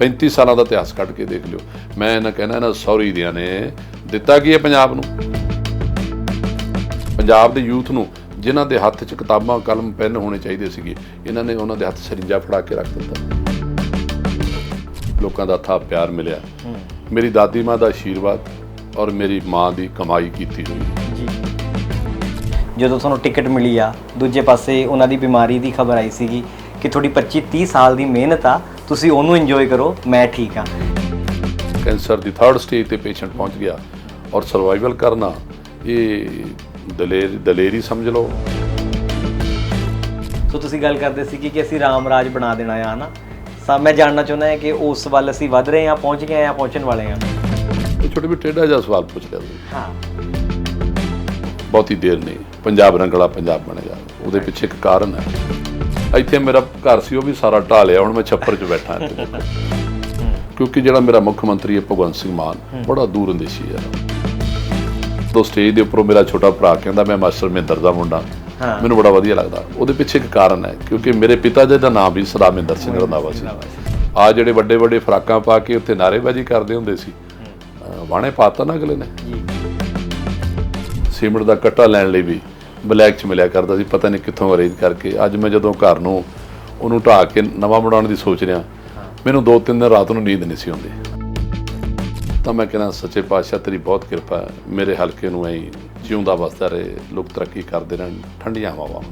35 ਸਾਲਾਂ ਦਾ ਇਤਿਹਾਸ ਕੱਢ ਕੇ ਦੇਖ ਲਿਓ। ਮੈਂ ਇਹਨਾਂ ਕਹਿਣਾ ਇਹਨਾਂ ਸੌਰੀ ਦਿਆਂ ਨੇ। ਦਿੱਤਾ ਕੀ ਹੈ ਪੰਜਾਬ ਨੂੰ? ਪੰਜਾਬ ਦੇ ਯੂਥ ਨੂੰ ਜਿਨ੍ਹਾਂ ਦੇ ਹੱਥ 'ਚ ਕਿਤਾਬਾਂ ਕਲਮ ਪੈਨ ਹੋਣੇ ਚਾਹੀਦੇ ਸੀਗੇ ਇਹਨਾਂ ਨੇ ਉਹਨਾਂ ਦੇ ਹੱਥ ਸਰਿੰਜਾ ਫੜਾ ਕੇ ਰੱਖ ਦਿੱਤਾ। ਲੋਕਾਂ ਦਾ ਥਾ ਪਿਆਰ ਮਿਲਿਆ। ਮੇਰੀ ਦਾਦੀ ਮਾਂ ਦਾ ਆਸ਼ੀਰਵਾਦ ਔਰ ਮੇਰੀ ਮਾਂ ਦੀ ਕਮਾਈ ਕੀਤੀ ਹੋਈ। ਜੀ। ਜਦੋਂ ਤੁਹਾਨੂੰ ਟਿਕਟ ਮਿਲੀ ਆ ਦੂਜੇ ਪਾਸੇ ਉਹਨਾਂ ਦੀ ਬਿਮਾਰੀ ਦੀ ਖਬਰ ਆਈ ਸੀਗੀ ਕਿ ਤੁਹਾਡੀ 25 30 ਸਾਲ ਦੀ ਮਿਹਨਤ ਆ ਤੁਸੀਂ ਉਹਨੂੰ ਇੰਜੋਏ ਕਰੋ ਮੈਂ ਠੀਕ ਆ ਕੈਂਸਰ ਦੀ 3rd ਸਟੇਜ ਤੇ ਪੇਸ਼ੈਂਟ ਪਹੁੰਚ ਗਿਆ ਔਰ ਸਰਵਾਈਵਲ ਕਰਨਾ ਇਹ ਦਲੇਰ ਦਲੇਰੀ ਸਮਝ ਲਓ। ਸੋ ਤੁਸੀਂ ਗੱਲ ਕਰਦੇ ਸੀ ਕਿ ਅਸੀਂ ਰਾਮ ਰਾਜ ਬਣਾ ਦੇਣਾ ਆ ਹਨਾ? ਸਾ ਮੈਂ ਜਾਣਨਾ ਚਾਹੁੰਦਾ ਹਾਂ ਕਿ ਉਸ ਵੱਲ ਅਸੀਂ ਵੱਧ ਰਹੇ ਹਾਂ ਪਹੁੰਚ ਗਏ ਹਾਂ ਪਹੁੰਚਣ ਵਾਲੇ ਹਾਂ? ਇਹ ਛੋਟੇ ਵੀ ਟੇਢਾ ਜਿਹਾ ਸਵਾਲ ਪੁੱਛ ਲਿਆ ਤੁਸੀਂ। ਹਾਂ। ਬਹੁਤੀ ਦੇਰ ਨਹੀਂ ਪੰਜਾਬ ਰੰਗਲਾ ਪੰਜਾਬ ਬਣੇਗਾ ਉਹਦੇ ਪਿੱਛੇ ਇੱਕ ਕਾਰਨ ਹੈ। ਇੱਥੇ ਮੇਰਾ ਘਰ ਸੀ ਉਹ ਵੀ ਸਾਰਾ ਢਾਹ ਲਿਆ ਹੁਣ ਮੈਂ ਛੱਪਰ 'ਚ ਬੈਠਾ ਇੱਥੇ। ਕਿਉਂਕਿ ਜਿਹੜਾ ਮੇਰਾ ਮੁੱਖ ਮੰਤਰੀ ਹੈ ਭਗਵੰਤ ਸਿੰਘ ਮਾਨ ਬੜਾ ਦੂਰ ਅੰਦੇਸ਼ੀ ਹੈ। ਦੋ ਸਟੇਜ ਦੇ ਉੱਪਰੋਂ ਮੇਰਾ ਛੋਟਾ ਭਰਾ ਕਹਿੰਦਾ ਮੈਂ ਮਾਸਟਰ ਮਹਿੰਦਰ ਦਾ ਮੁੰਡਾ। ਮੈਨੂੰ ਬੜਾ ਵਧੀਆ ਲੱਗਦਾ। ਉਹਦੇ ਪਿੱਛੇ ਇੱਕ ਕਾਰਨ ਹੈ ਕਿਉਂਕਿ ਮੇਰੇ ਪਿਤਾ ਜੀ ਦਾ ਨਾਮ ਵੀ ਸਦਾ ਮਹਿੰਦਰ ਸਿੰਘ ਰੰਧਾਵਾ ਸੀ। ਆ ਜਿਹੜੇ ਵੱਡੇ ਵੱਡੇ ਫਰਾਕਾਂ ਪਾ ਕੇ ਉੱਥੇ ਨਾਅਰੇਬਾਜ਼ੀ ਕਰਦੇ ਹੁੰਦੇ ਸੀ ਵਾਣੇ ਪਾਤਾ ਨਾ ਅਗਲੇ ਨੇ। ਸੀਮਿੰਟ ਦਾ ਕੱਟਾ ਲੈਣ ਲਈ ਵੀ ਬਲੈਕ ਚ ਮਿਲਿਆ ਕਰਦਾ ਸੀ ਪਤਾ ਨਹੀਂ ਕਿੱਥੋਂ ਅਰੇਂਜ ਕਰਕੇ। ਅੱਜ ਮੈਂ ਜਦੋਂ ਘਰ ਨੂੰ ਉਹਨੂੰ ਢਾਹ ਕੇ ਨਵਾਂ ਬਣਾਉਣ ਦੀ ਸੋਚ ਰਿਹਾ ਮੈਨੂੰ ਦੋ ਤਿੰਨ ਦਿਨ ਰਾਤ ਨੂੰ ਨੀਂਦ ਨਹੀਂ ਸੀ ਆਉਂਦੀ। ਤਾਂ ਮੈਂ ਕਹਿੰਦਾ ਸੱਚੇ ਪਾਤਸ਼ਾਹ ਤੇਰੀ ਬਹੁਤ ਕਿਰਪਾ ਹੈ। ਮੇਰੇ ਹਲਕੇ ਨੂੰ ਐਂ ਜਿਉਂਦਾ ਵਸਦਾ ਰਹੇ ਲੋਕ ਤਰੱਕੀ ਕਰਦੇ ਰਹਿਣ ਠੰਡੀਆਂ ਹਵਾਵਾਂ।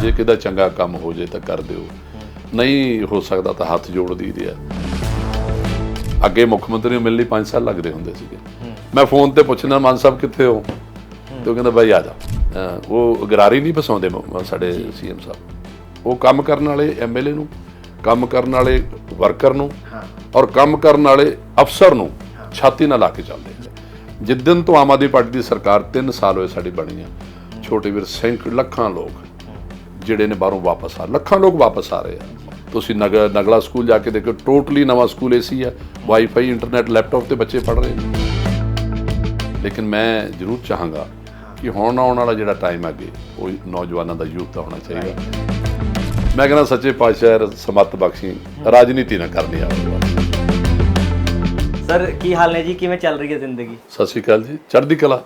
ਜੇ ਕਿਦਾ ਚੰਗਾ ਕੰਮ ਹੋ ਜੇ ਤਾਂ ਕਰ ਦਿਓ। ਨਹੀਂ ਹੋ ਸਕਦਾ ਤਾਂ ਹੱਥ ਜੋੜ ਦਈਦੇ ਆ। ਅੱਗੇ ਮੁੱਖ ਮੰਤਰੀ ਨੂੰ ਮਿਲਣ ਲਈ 5 ਸਾਲ ਲੱਗਦੇ ਹੁੰਦੇ ਸੀਗੇ। ਮੈਂ ਫੋਨ ਤੇ ਪੁੱਛਣਾ ਮਾਨ ਸਾਹਿਬ ਕਿੱਥੇ ਹੋ? ਤੇ ਉਹ ਕਹਿੰਦਾ ਬਾਈ ਆ ਜਾ। ਉਹ ਗਰਾਰੀ ਨਹੀਂ ਫਸਾਉਂਦੇ ਸਾਡੇ ਸੀਐਮ ਸਾਹਿਬ। ਉਹ ਕੰਮ ਕਰਨ ਵਾਲੇ ਐਮਐਲਏ ਨੂੰ ਕੰਮ ਕਰਨ ਵਾਲੇ ਵਰਕਰ ਨੂੰ ਹਾਂ। ਔਰ ਕੰਮ ਕਰਨ ਵਾਲੇ ਅਫਸਰ ਨੂੰ ਛਾਤੀ ਨਾਲ ਲਾ ਕੇ ਚੱਲਦੇ ਜਿੱਦਨ ਤੋਂ ਆਮ ਆਦਮੀ ਪਾਰਟੀ ਦੀ ਸਰਕਾਰ 3 ਸਾਲ ਹੋਏ ਸਾਡੀ ਬਣੀ ਆ ਛੋਟੇ ਵੀਰ ਸੈਂਕੜ ਲੱਖਾਂ ਲੋਕ ਜਿਹੜੇ ਨੇ ਬਾਹਰੋਂ ਵਾਪਸ ਆ ਲੱਖਾਂ ਲੋਕ ਵਾਪਸ ਆ ਰਹੇ ਆ। ਤੁਸੀਂ ਨਗ ਨਗਲਾ ਸਕੂਲ ਜਾ ਕੇ ਦੇਖੋ ਟੋਟਲੀ ਨਵਾਂ ਸਕੂਲ ਏਸੀ ਆ ਵਾਈਫਾਈ ਇੰਟਰਨੈਟ ਲੈਪਟਾਪ ਤੇ ਬੱਚੇ ਪੜ੍ਹ ਰਹੇ ਨੇ। ਲੇਕਿਨ ਮੈਂ ਜ਼ਰੂਰ ਚਾਹਾਂਗਾ ਕਿ ਹੁਣ ਆਉਣ ਵਾਲਾ ਜਿਹੜਾ ਟਾਈਮ ਅੱਗੇ ਉਹ ਨੌਜਵਾਨਾਂ ਦਾ ਯੂਥ ਦਾ ਹੋਣਾ ਚਾਹੀਦਾ। ਮੈਂ ਕਹਿੰਦਾ ਸੱਚੇ ਪਾਤਸ਼ਾਹ ਸਮਤ ਬਖਸ਼ੀ ਰਾਜਨੀਤੀ ਨਾ ਕਰਨੀ ਆਵੇ ਸਰ ਕੀ ਹਾਲ ਨੇ ਜੀ? ਕਿਵੇਂ ਚੱਲ ਰਹੀ ਹੈ ਜ਼ਿੰਦਗੀ? ਸਤਿ ਸ਼੍ਰੀ ਅਕਾਲ ਜੀ। ਚੜ੍ਹਦੀ ਕਲਾ?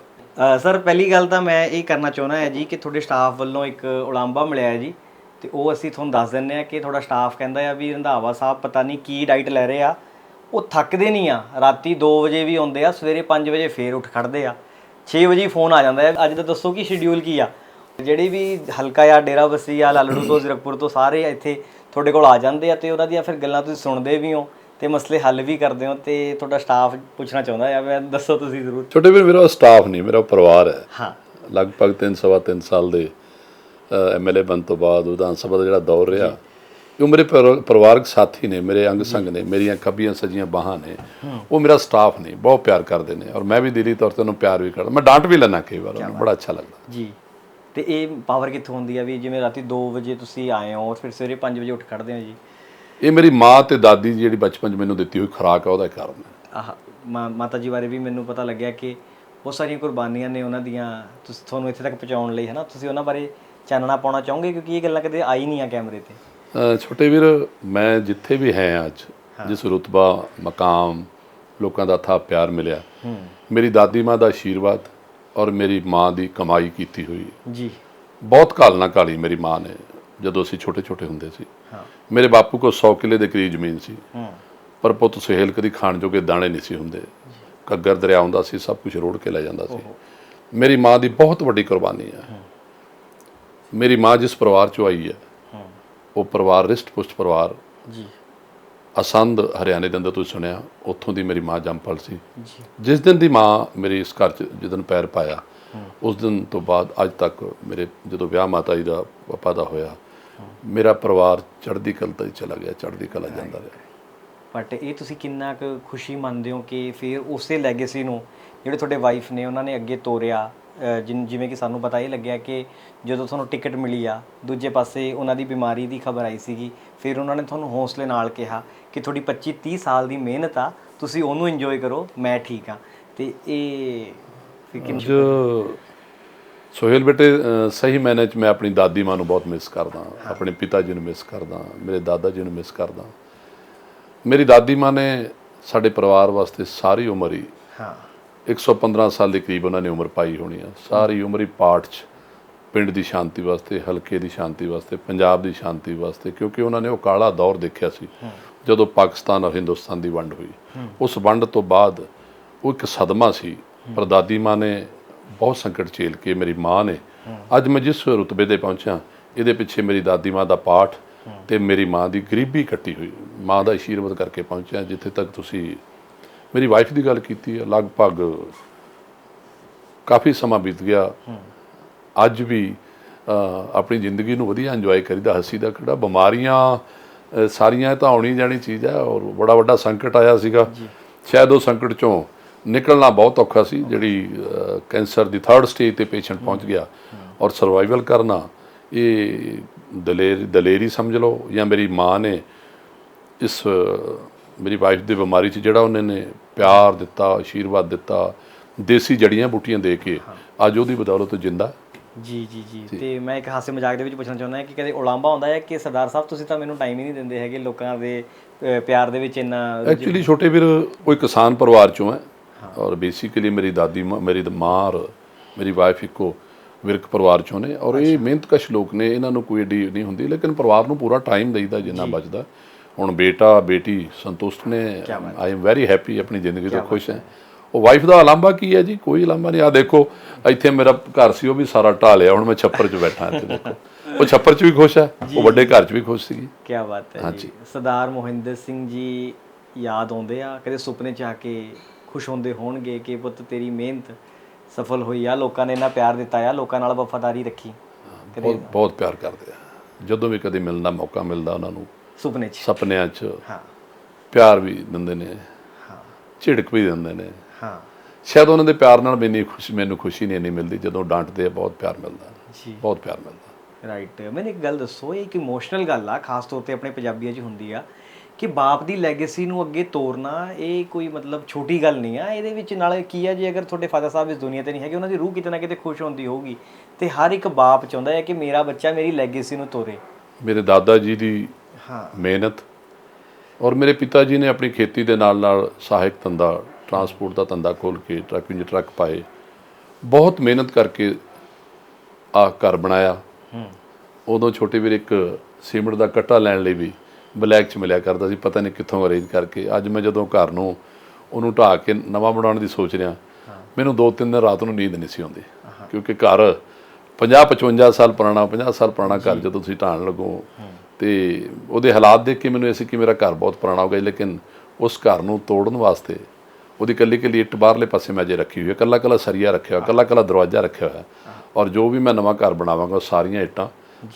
ਸਰ ਪਹਿਲੀ ਗੱਲ ਤਾਂ ਮੈਂ ਇਹ ਕਰਨਾ ਚਾਹੁੰਦਾ ਹੈ ਜੀ ਕਿ ਤੁਹਾਡੇ ਸਟਾਫ ਵੱਲੋਂ ਇੱਕ ਉਲਾਂਭਾ ਮਿਲਿਆ ਹੈ ਜੀ ਤੇ ਉਹ ਅਸੀਂ ਤੁਹਾਨੂੰ ਦੱਸ ਦਿੰਨੇ ਆ ਕਿ ਤੁਹਾਡਾ ਸਟਾਫ ਕਹਿੰਦਾ ਆ ਵੀ ਰੰਧਾਵਾ ਸਾਹਿਬ ਪਤਾ ਨਹੀਂ ਕੀ ਡਾਈਟ ਲੈ ਰਹੇ ਆ ਉਹ ਥੱਕਦੇ ਨਹੀਂ ਆ। ਰਾਤੀ 2 ਵਜੇ ਵੀ ਆਉਂਦੇ ਆ ਸਵੇਰੇ 5 ਵਜੇ ਫੇਰ ਉੱਠ ਖੜਦੇ ਆ। 6 ਵਜੇ ਫੋਨ ਆ ਜਾਂਦਾ ਹੈ। ਅੱਜ ਤਾਂ ਦੱਸੋ ਕਿ ਸ਼ਡਿਊਲ ਕੀ ਆ? ਜਿਹੜੀ ਵੀ ਹਲਕਾ ਆ ਡੇਰਾ ਬੱਸੀ ਆ ਲਾਲੜੂ ਤੋਂ ਜ਼ੀਰਕਪੁਰ ਤੋਂ ਸਾਰੇ ਇੱਥੇ ਤੁਹਾਡੇ ਕੋਲ ਆ ਜਾਂਦੇ ਆ ਤੇ ਉਹਨਾਂ ਦੀਆਂ ਫਿਰ ਗੱਲਾਂ ਤੁਸੀਂ ਸੁਣਦੇ ਵੀ ਹੋ ਤੇ ਮਸਲੇ ਹੱਲ ਵੀ ਕਰਦੇ ਹੋ ਤੇ ਤੁਹਾਡਾ ਸਟਾਫ ਪੁੱਛਣਾ ਚਾਹੁੰਦਾ ਆ। ਮੈਂ ਦੱਸੋ ਤੁਸੀਂ ਜ਼ਰੂਰ। ਛੋਟੇ ਵੀਰ ਮੇਰਾ ਸਟਾਫ ਨਹੀਂ ਮੇਰਾ ਪਰਿਵਾਰ ਹੈ। ਹਾਂ। ਲਗਭਗ 3 ਸਵਾ 3 ਸਾਲ ਦੇ ਐਮਐਲਏ ਬਣ ਤੋਂ ਬਾਅਦ ਵਿਧਾਨ ਸਭਾ ਦਾ ਜਿਹੜਾ ਦੌਰ ਰਿਹਾ ਉਹ ਮੇਰੇ ਪਰ- ਪਰਿਵਾਰਕ ਸਾਥੀ ਨੇ ਮੇਰੇ ਅੰਗ ਸੰਗ ਨੇ ਮੇਰੀਆਂ ਖੱਬੀਆਂ ਸਜੀਆਂ ਬਾਹਾਂ ਨੇ ਉਹ ਮੇਰਾ ਸਟਾਫ ਨੇ ਬਹੁਤ ਪਿਆਰ ਕਰਦੇ ਨੇ ਔਰ ਮੈਂ ਵੀ ਦਿਲੀ ਤੌਰ ਤੇ ਉਹਨੂੰ ਪਿਆਰ ਵੀ ਕਰਦਾ। ਮੈਂ ਡਾਂਟ ਵੀ ਲੈਣਾ ਕਈ ਵਾਰ ਉਹਨੂੰ ਬੜਾ ਅੱਛਾ ਲੱਗਦਾ। ਜੀ। ਤੇ ਇਹ ਪਾਵਰ ਕਿੱਥੋਂ ਹੁੰਦੀ ਆ ਵੀ ਜਿਵੇਂ ਰਾਤੀ 2 ਵਜੇ ਤੁਸੀਂ ਆਏ ਹੋ ਫਿਰ ਸਵੇਰੇ 5 ਵਜੇ ਉੱਠ ਖੜਦੇ ਹੋ ਜੀ? ਇਹ ਮੇਰੀ ਮਾਂ ਤੇ ਦਾਦੀ ਦੀ ਜਿਹੜੀ ਬਚਪਨ 'ਚ ਮੈਨੂੰ ਦਿੱਤੀ ਹੋਈ ਖੁਰਾਕ ਹੈ ਉਹਦਾ ਕਾਰਨ ਹੈ। ਆਹ ਮਾ- ਮਾਤਾ ਜੀ ਬਾਰੇ ਵੀ ਮੈਨੂੰ ਪਤਾ ਲੱਗਿਆ ਕਿ ਬਹੁਤ ਸਾਰੀਆਂ ਕੁਰਬਾਨੀਆਂ ਨੇ ਉਹਨਾਂ ਦੀਆਂ ਤੁਸੀਂ ਤੁਹਾਨੂੰ ਇੱਥੇ ਤੱਕ ਪਹੁੰਚਾਉਣ ਲਈ ਹਨਾ? ਤੁਸੀਂ ਉਹਨਾਂ ਬਾਰੇ ਚਾਨਣਾ ਪਾਉਣਾ ਚਾਹੋਗੇ? ਕਿਉਂਕਿ ਇਹ ਗੱਲਾਂ ਕਦੇ ਆਈ ਨਹੀਂ ਆ ਕੈਮਰੇ ਤੇ। ਛੋਟੇ ਵੀਰ ਮੈਂ ਜਿੱਥੇ ਵੀ ਹੈ ਅੱਜ ਜਿਸ ਰੁਤਬਾ ਮਕਾਮ ਲੋਕਾਂ ਦਾ ਥਾ ਪਿਆਰ ਮਿਲਿਆ ਮੇਰੀ ਦਾਦੀ ਮਾਂ ਦਾ ਆਸ਼ੀਰਵਾਦ ਔਰ ਮੇਰੀ ਮਾਂ ਦੀ ਕਮਾਈ ਕੀਤੀ ਹੋਈ। ਜੀ। ਬਹੁਤ ਘਾਲਣਾ ਘਾਲੀ ਮੇਰੀ ਮਾਂ ਨੇ ਜਦੋਂ ਅਸੀਂ ਛੋਟੇ ਛੋਟੇ ਹੁੰਦੇ ਸੀ। ਮੇਰੇ ਬਾਪੂ ਕੋਲ 100 ਕਿੱਲੇ ਦੇ ਕਰੀਬ ਜ਼ਮੀਨ ਸੀ। ਪਰ ਪੁੱਤ ਸੁਹੇਲ ਕਦੀ ਖਾਣ ਜੋਗੇ ਦਾਣੇ ਨਹੀਂ ਸੀ ਹੁੰਦੇ। ਘੱਗਰ ਦਰਿਆ ਆਉਂਦਾ ਸੀ ਸਭ ਕੁਝ ਰੋੜ ਕੇ ਲੈ ਜਾਂਦਾ ਸੀ। ਮੇਰੀ ਮਾਂ ਦੀ ਬਹੁਤ ਵੱਡੀ ਕੁਰਬਾਨੀ ਹੈ। ਮੇਰੀ ਮਾਂ ਜਿਸ ਪਰਿਵਾਰ ਚੋਂ ਆਈ ਹੂੰ ਉਹ ਪਰਿਵਾਰ ਰਿਸ਼ਟ ਪੁਸ਼ਟ ਪਰਿਵਾਰ ਜੀ। ਅਸੰਧ ਹਰਿਆਣੇ ਦੇ ਅੰਦਰ ਤੁਸੀਂ ਸੁਣਿਆ ਉੱਥੋਂ ਦੀ ਮੇਰੀ ਮਾਂ ਜੰਮਪਲ ਸੀ। ਜਿਸ ਦਿਨ ਦੀ ਮਾਂ ਮੇਰੀ ਇਸ ਘਰ 'ਚ ਜਦੋਂ ਪੈਰ ਪਾਇਆ ਉਸ ਦਿਨ ਤੋਂ ਬਾਅਦ ਅੱਜ ਤੱਕ ਮੇਰੇ ਜਦੋਂ ਵਿਆਹ ਮਾਤਾ ਜੀ ਦਾ ਪਾਪਾ ਦਾ ਹੋਇਆ ਮੇਰਾ ਪਰਿਵਾਰ ਚੜ੍ਹਦੀ ਕਲਾ ਤੇ ਚਲਾ ਗਿਆ ਚੜ੍ਹਦੀ ਕਲਾ ਜਾਂਦਾ ਰਿਹਾ। ਬਟ ਇਹ ਤੁਸੀਂ ਕਿੰਨਾ ਕੁ ਖੁਸ਼ੀ ਮੰਨਦੇ ਹੋ ਕਿ ਫਿਰ ਉਸੇ ਲੈਗੇਸੀ ਨੂੰ ਜਿਹੜੇ ਤੁਹਾਡੇ ਵਾਈਫ ਨੇ ਉਹਨਾਂ ਨੇ ਅੱਗੇ ਤੋਰਿਆ ਜਿਨ ਜਿਵੇਂ ਕਿ ਸਾਨੂੰ ਪਤਾ ਇਹ ਲੱਗਿਆ ਕਿ ਜਦੋਂ ਤੁਹਾਨੂੰ ਟਿਕਟ ਮਿਲੀ ਆ ਦੂਜੇ ਪਾਸੇ ਉਹਨਾਂ ਦੀ ਬਿਮਾਰੀ ਦੀ ਖਬਰ ਆਈ ਸੀਗੀ ਫਿਰ ਉਹਨਾਂ ਨੇ ਤੁਹਾਨੂੰ ਹੌਸਲੇ ਨਾਲ ਕਿਹਾ ਕਿ ਤੁਹਾਡੀ 25 30 ਸਾਲ ਦੀ ਮਿਹਨਤ ਆ ਤੁਸੀਂ ਉਹਨੂੰ ਇੰਜੋਏ ਕਰੋ ਮੈਂ ਠੀਕ ਆ। ਤੇ ਇਹ ਫਿਰ ਕਿੰਨੀ ਜੋ ਸੋਹੇਲ ਬੇਟੇ ਸਹੀ ਮੈਨੇ ਚ ਮੈਂ ਆਪਣੀ ਦਾਦੀ ਮਾਂ ਨੂੰ ਬਹੁਤ ਮਿਸ ਕਰਦਾ ਆਪਣੇ ਪਿਤਾ ਜੀ ਨੂੰ ਮਿਸ ਕਰਦਾ ਮੇਰੇ ਦਾਦਾ ਜੀ ਨੂੰ ਮਿਸ ਕਰਦਾ। ਮੇਰੀ ਦਾਦੀ ਮਾਂ ਨੇ ਸਾਡੇ ਪਰਿਵਾਰ ਵਾਸਤੇ ਸਾਰੀ ਉਮਰ ਹੀ ਹਾਂ। 115 ਸਾਲ ਦੇ ਕਰੀਬ ਉਹਨਾਂ ਨੇ ਉਮਰ ਪਾਈ ਹੋਣੀ ਆ। ਸਾਰੀ ਉਮਰ ਹੀ ਪਾਠ 'ਚ, ਪਿੰਡ ਦੀ ਸ਼ਾਂਤੀ ਵਾਸਤੇ, ਹਲਕੇ ਦੀ ਸ਼ਾਂਤੀ ਵਾਸਤੇ, ਪੰਜਾਬ ਦੀ ਸ਼ਾਂਤੀ ਵਾਸਤੇ, ਕਿਉਂਕਿ ਉਹਨਾਂ ਨੇ ਉਹ ਕਾਲਾ ਦੌਰ ਦੇਖਿਆ ਸੀ, ਜਦੋਂ ਪਾਕਿਸਤਾਨ ਔਰ ਹਿੰਦੁਸਤਾਨ ਦੀ ਵੰਡ ਹੋਈ। ਉਸ ਵੰਡ ਤੋਂ ਬਾਅਦ ਉਹ ਇੱਕ ਸਦਮਾ ਸੀ। ਪਰ ਦਾਦੀ ਮਾਂ ਨੇ ਬਹੁਤ ਸੰਕਟ ਝੇਲ ਕੇ ਮੇਰੀ ਮਾਂ ਨੇ। ਅੱਜ ਮੈਂ ਜਿਸ ਰੁਤਬੇ ਤੇ ਪਹੁੰਚਿਆ, ਇਹਦੇ ਪਿੱਛੇ ਮੇਰੀ ਦਾਦੀ ਮਾਂ ਦਾ ਪਾਠ ਤੇ ਮੇਰੀ ਮਾਂ ਦੀ ਗਰੀਬੀ ਕੱਟੀ ਹੋਈ। ਮਾਂ ਦਾ ਆਸ਼ੀਰਵਾਦ ਕਰਕੇ ਪਹੁੰਚਿਆ, ਜਿੱਥੇ ਤੱਕ ਤੁਸੀਂ ਮੇਰੀ ਵਾਈਫ ਦੀ ਗੱਲ ਕੀਤੀ ਹੈ ਲਗਭਗ ਕਾਫੀ ਸਮਾਂ ਬੀਤ ਗਿਆ। ਅੱਜ ਵੀ ਆਪਣੀ ਜ਼ਿੰਦਗੀ ਨੂੰ ਵਧੀਆ ਇੰਜੋਏ ਕਰੀਦਾ ਹੱਸੀ ਦਾ ਖੜਾ ਬਿਮਾਰੀਆਂ ਸਾਰੀਆਂ ਤਾਂ ਆਉਣੀ ਜਾਣੀ ਚੀਜ਼ ਹੈ ਔਰ ਬੜਾ ਵੱਡਾ ਸੰਕਟ ਆਇਆ ਸੀਗਾ। ਸ਼ਾਇਦ ਉਹ ਸੰਕਟ ਚੋਂ ਨਿਕਲਣਾ ਬਹੁਤ ਔਖਾ ਸੀ ਜਿਹੜੀ ਕੈਂਸਰ ਦੀ ਥਰਡ ਸਟੇਜ ਤੇ ਪੇਸ਼ੈਂਟ ਪਹੁੰਚ ਗਿਆ ਔਰ ਸਰਵਾਈਵਲ ਕਰਨਾ ਇਹ ਦਲੇਰ ਦਲੇਰੀ ਸਮਝ ਲਓ ਜਾਂ ਮੇਰੀ ਮਾਂ ਨੇ ਇਸ ਮੇਰੀ ਵਾਈਫ ਦੀ ਬਿਮਾਰੀ 'ਚ ਜਿਹੜਾ ਉਹਨੇ ਨੇ ਪਿਆਰ ਦਿੱਤਾ ਆਸ਼ੀਰਵਾਦ ਦਿੱਤਾ ਦੇਸੀ ਜੜੀਆਂ ਬੂਟੀਆਂ ਦੇ ਕੇ ਅੱਜ ਉਹਦੀ ਬਦੌਲਤ ਜਿੰਦਾ। ਜੀ ਜੀ ਜੀ। ਤੇ ਮੈਂ ਇੱਕ ਹਾਸੇ ਮਜ਼ਾਕ ਦੇ ਵਿੱਚ ਪੁੱਛਣਾ ਚਾਹੁੰਦਾ ਹਾਂ ਕਿ ਕਦੇ ਉਲਾਂਭਾ ਹੁੰਦਾ ਹੈ ਕਿ ਸਰਦਾਰ ਸਾਹਿਬ ਤੁਸੀਂ ਤਾਂ ਮੈਨੂੰ ਟਾਈਮ ਹੀ ਨਹੀਂ ਦਿੰਦੇ ਹੈਗੇ ਲੋਕਾਂ ਦੇ ਪਿਆਰ ਦੇ ਵਿੱਚ ਇੰਨਾ ਐਕਚੁਅਲੀ ਛੋਟੇ ਵੀਰ ਕੋਈ ਕਿਸਾਨ ਪਰਿਵਾਰ ਚੋਂ ਹੈ ਔਰ ਬੇਸਿਕਲੀ ਮੇਰੀ ਦਾਦੀ ਮੇਰੀ ਮਾਂ ਮੇਰੀ ਵਾਈਫ ਇੱਕੋ ਵਿਰਕ ਪਰਿਵਾਰ ਚੋਂ ਨੇ ਔਰ ਇਹ ਮਿਹਨਤਕਸ਼ ਲੋਕ ਨੇ ਇਹਨਾਂ ਨੂੰ ਕੋਈ ਏਡੀ ਨਹੀਂ ਹੁੰਦੀ ਲੇਕਿਨ ਪਰਿਵਾਰ ਨੂੰ ਪੂਰਾ ਟਾਈਮ ਦੇਈਦਾ ਜਿੰਨਾ ਬਚਦਾ। ਹੁਣ ਬੇਟਾ ਬੇਟੀ ਸੰਤੁਸ਼ਟ ਨੇ। ਆਈ ਐਮ ਵੈਰੀ ਹੈਪੀ ਆਪਣੀ ਜ਼ਿੰਦਗੀ ਤੋਂ ਖੁਸ਼ ਹਾਂ। ਉਹ ਵਾਈਫ ਦਾ ਅਲਾਂਭਾ ਕੀ ਹੈ ਜੀ? ਕੋਈ ਅਲਾਂਭਾ ਨਹੀਂ। ਆ ਦੇਖੋ ਇੱਥੇ ਮੇਰਾ ਘਰ ਸੀ ਉਹ ਵੀ ਸਾਰਾ ਢਾਹ ਲਿਆ ਹੁਣ ਮੈਂ ਛੱਪਰ 'ਚ ਬੈਠਾ ਇੱਥੇ ਦੇਖੋ। ਉਹ ਛੱਪਰ 'ਚ ਵੀ ਖੁਸ਼ ਹੈ ਉਹ ਵੱਡੇ ਘਰ 'ਚ ਵੀ ਖੁਸ਼ ਸੀਗੀ। ਕੀ ਬਾਤ ਹੈ ਜੀ। ਸਰਦਾਰ ਮੋਹਿੰਦਰ ਸਿੰਘ ਜੀ ਯਾਦ ਆਉਂਦੇ ਆ? ਕਦੇ ਸੁਪਨੇ ਚ ਆ ਕੇ ਖੁਸ਼ ਹੁੰਦੇ ਹੋਣਗੇ ਕਿ ਪੁੱਤ ਤੇਰੀ ਮਿਹਨਤ ਸਫਲ ਹੋਈ ਆ? ਲੋਕਾਂ ਨੇ ਇੰਨਾ ਪਿਆਰ ਦਿੱਤਾ ਆ? ਲੋਕਾਂ ਨਾਲ ਵਫਾਦਾਰੀ ਰੱਖੀ? ਬਹੁਤ ਬਹੁਤ ਪਿਆਰ ਕਰਦੇ ਆ। ਜਦੋਂ ਵੀ ਕਦੇ ਮਿਲਣ ਦਾ ਮੌਕਾ ਮਿਲਦਾ ਉਹਨਾਂ ਨੂੰ ਸੁਪਨੇ ਚ। ਸੁਪਨਿਆਂ 'ਚ। ਹਾਂ। ਪਿਆਰ ਵੀ ਦਿੰਦੇ ਨੇ। ਹਾਂ। ਝਿੜਕ ਵੀ ਦਿੰਦੇ ਨੇ। ਹਾਂ। ਸ਼ਾਇਦ ਉਹਨਾਂ ਦੇ ਪਿਆਰ ਨਾਲ ਮੈਨੂੰ ਖੁਸ਼ੀ ਮੈਨੂੰ ਖੁਸ਼ੀ ਨਹੀਂ ਇੰਨੀ ਮਿਲਦੀ ਜਦੋਂ ਡਾਂਟਦੇ ਆ ਬਹੁਤ ਪਿਆਰ ਮਿਲਦਾ। ਜੀ। ਬਹੁਤ ਪਿਆਰ ਮਿਲਦਾ। ਰਾਈਟ ਮੈਨੂੰ ਇੱਕ ਗੱਲ ਦੱਸੋ ਇਹ ਇੱਕ ਇਮੋਸ਼ਨਲ ਗੱਲ ਆ ਖਾਸ ਤੌਰ ਤੇ ਆਪਣੇ ਪੰਜਾਬੀਆਂ 'ਚ ਹੁੰਦੀ ਆ ਕਿ ਬਾਪ ਦੀ ਲੈਗੇਸੀ ਨੂੰ ਅੱਗੇ ਤੋਰਨਾ ਇਹ ਕੋਈ ਮਤਲਬ ਛੋਟੀ ਗੱਲ ਨਹੀਂ ਆ। ਇਹਦੇ ਵਿੱਚ ਨਾਲ ਕੀ ਆ ਜੇ ਅਗਰ ਤੁਹਾਡੇ ਫਾਦਰ ਸਾਹਿਬ ਇਸ ਦੁਨੀਆ ਤੇ ਨਹੀਂ ਹੈਗੇ ਉਹਨਾਂ ਦੀ ਰੂਹ ਕਿਤੇ ਨਾ ਕਿਤੇ ਖੁਸ਼ ਹੁੰਦੀ ਹੋਊਗੀ। ਤੇ ਹਰ ਇੱਕ ਬਾਪ ਚਾਹੁੰਦਾ ਹੈ ਕਿ ਮੇਰਾ ਬੱਚਾ ਮੇਰੀ ਲੈਗੇਸੀ ਨੂੰ ਤੋਰੇ। ਮੇਰੇ ਦਾਦਾ ਜੀ ਦੀ ਹਾਂ। ਮਿਹਨਤ। ਔਰ ਮੇਰੇ ਪਿਤਾ ਜੀ ਨੇ ਆਪਣੀ ਖੇਤੀ ਦੇ ਨਾਲ ਨਾਲ ਸਹਾਇਕ ਧੰਦਾ ਟਰਾਂਸਪੋਰਟ ਦਾ ਧੰਦਾ ਖੋਲ ਕੇ ਟਰੱਕ ਵਿੱਚ ਟਰੱਕ ਪਾਏ। ਬਹੁਤ ਮਿਹਨਤ ਕਰਕੇ ਆ ਘਰ ਬਣਾਇਆ। ਹੂੰ। ਉਦੋਂ ਛੋਟੇ ਵੀਰ ਇੱਕ ਸੀਮਿੰਟ ਦਾ ਕੱਟਾ ਲੈਣ ਲਈ ਵੀ ਬਲੈਕ ਚ ਮਿਲਿਆ ਕਰਦਾ ਸੀ ਪਤਾ ਨਹੀਂ ਕਿੱਥੋਂ ਅਰੇਂਜ ਕਰਕੇ। ਅੱਜ ਮੈਂ ਜਦੋਂ ਘਰ ਨੂੰ ਉਹਨੂੰ ਢਾਹ ਕੇ ਨਵਾਂ ਬਣਾਉਣ ਦੀ ਸੋਚ ਰਿਹਾ ਮੈਨੂੰ ਦੋ ਤਿੰਨ ਦਿਨ ਰਾਤ ਨੂੰ ਨੀਂਦ ਨਹੀਂ ਸੀ ਆਉਂਦੀ। ਕਿਉਂਕਿ ਘਰ 50 55 ਸਾਲ ਪੁਰਾਣਾ 50 ਸਾਲ ਪੁਰਾਣਾ ਘਰ ਜਦੋਂ ਤੁਸੀਂ ਢਾਣ ਲੱਗੋ ਤੇ ਉਹਦੇ ਹਾਲਾਤ ਦੇਖ ਕੇ ਮੈਨੂੰ ਇਹ ਸੀ ਕਿ ਮੇਰਾ ਘਰ ਬਹੁਤ ਪੁਰਾਣਾ ਹੋ ਗਿਆ ਲੇਕਿਨ ਉਸ ਘਰ ਨੂੰ ਤੋੜਨ ਵਾਸਤੇ ਉਹਦੀ ਕੱਲੀ ਕੱਲੀ ਇੱਟ ਬਾਹਰਲੇ ਪਾਸੇ ਮੈਂ ਜੇ ਰੱਖੀ ਹੋਈ ਹੈ। ਕੱਲਾ ਕੱਲਾ ਸਰੀਆ ਰੱਖਿਆ ਹੋਇਆ ਕੱਲਾ ਕੱਲਾ ਦਰਵਾਜ਼ਾ ਰੱਖਿਆ ਹੋਇਆ। ਔਰ ਜੋ ਵੀ ਮੈਂ ਨਵਾਂ ਘਰ ਬਣਾਵਾਂਗਾ ਸਾਰੀਆਂ ਇੱਟਾਂ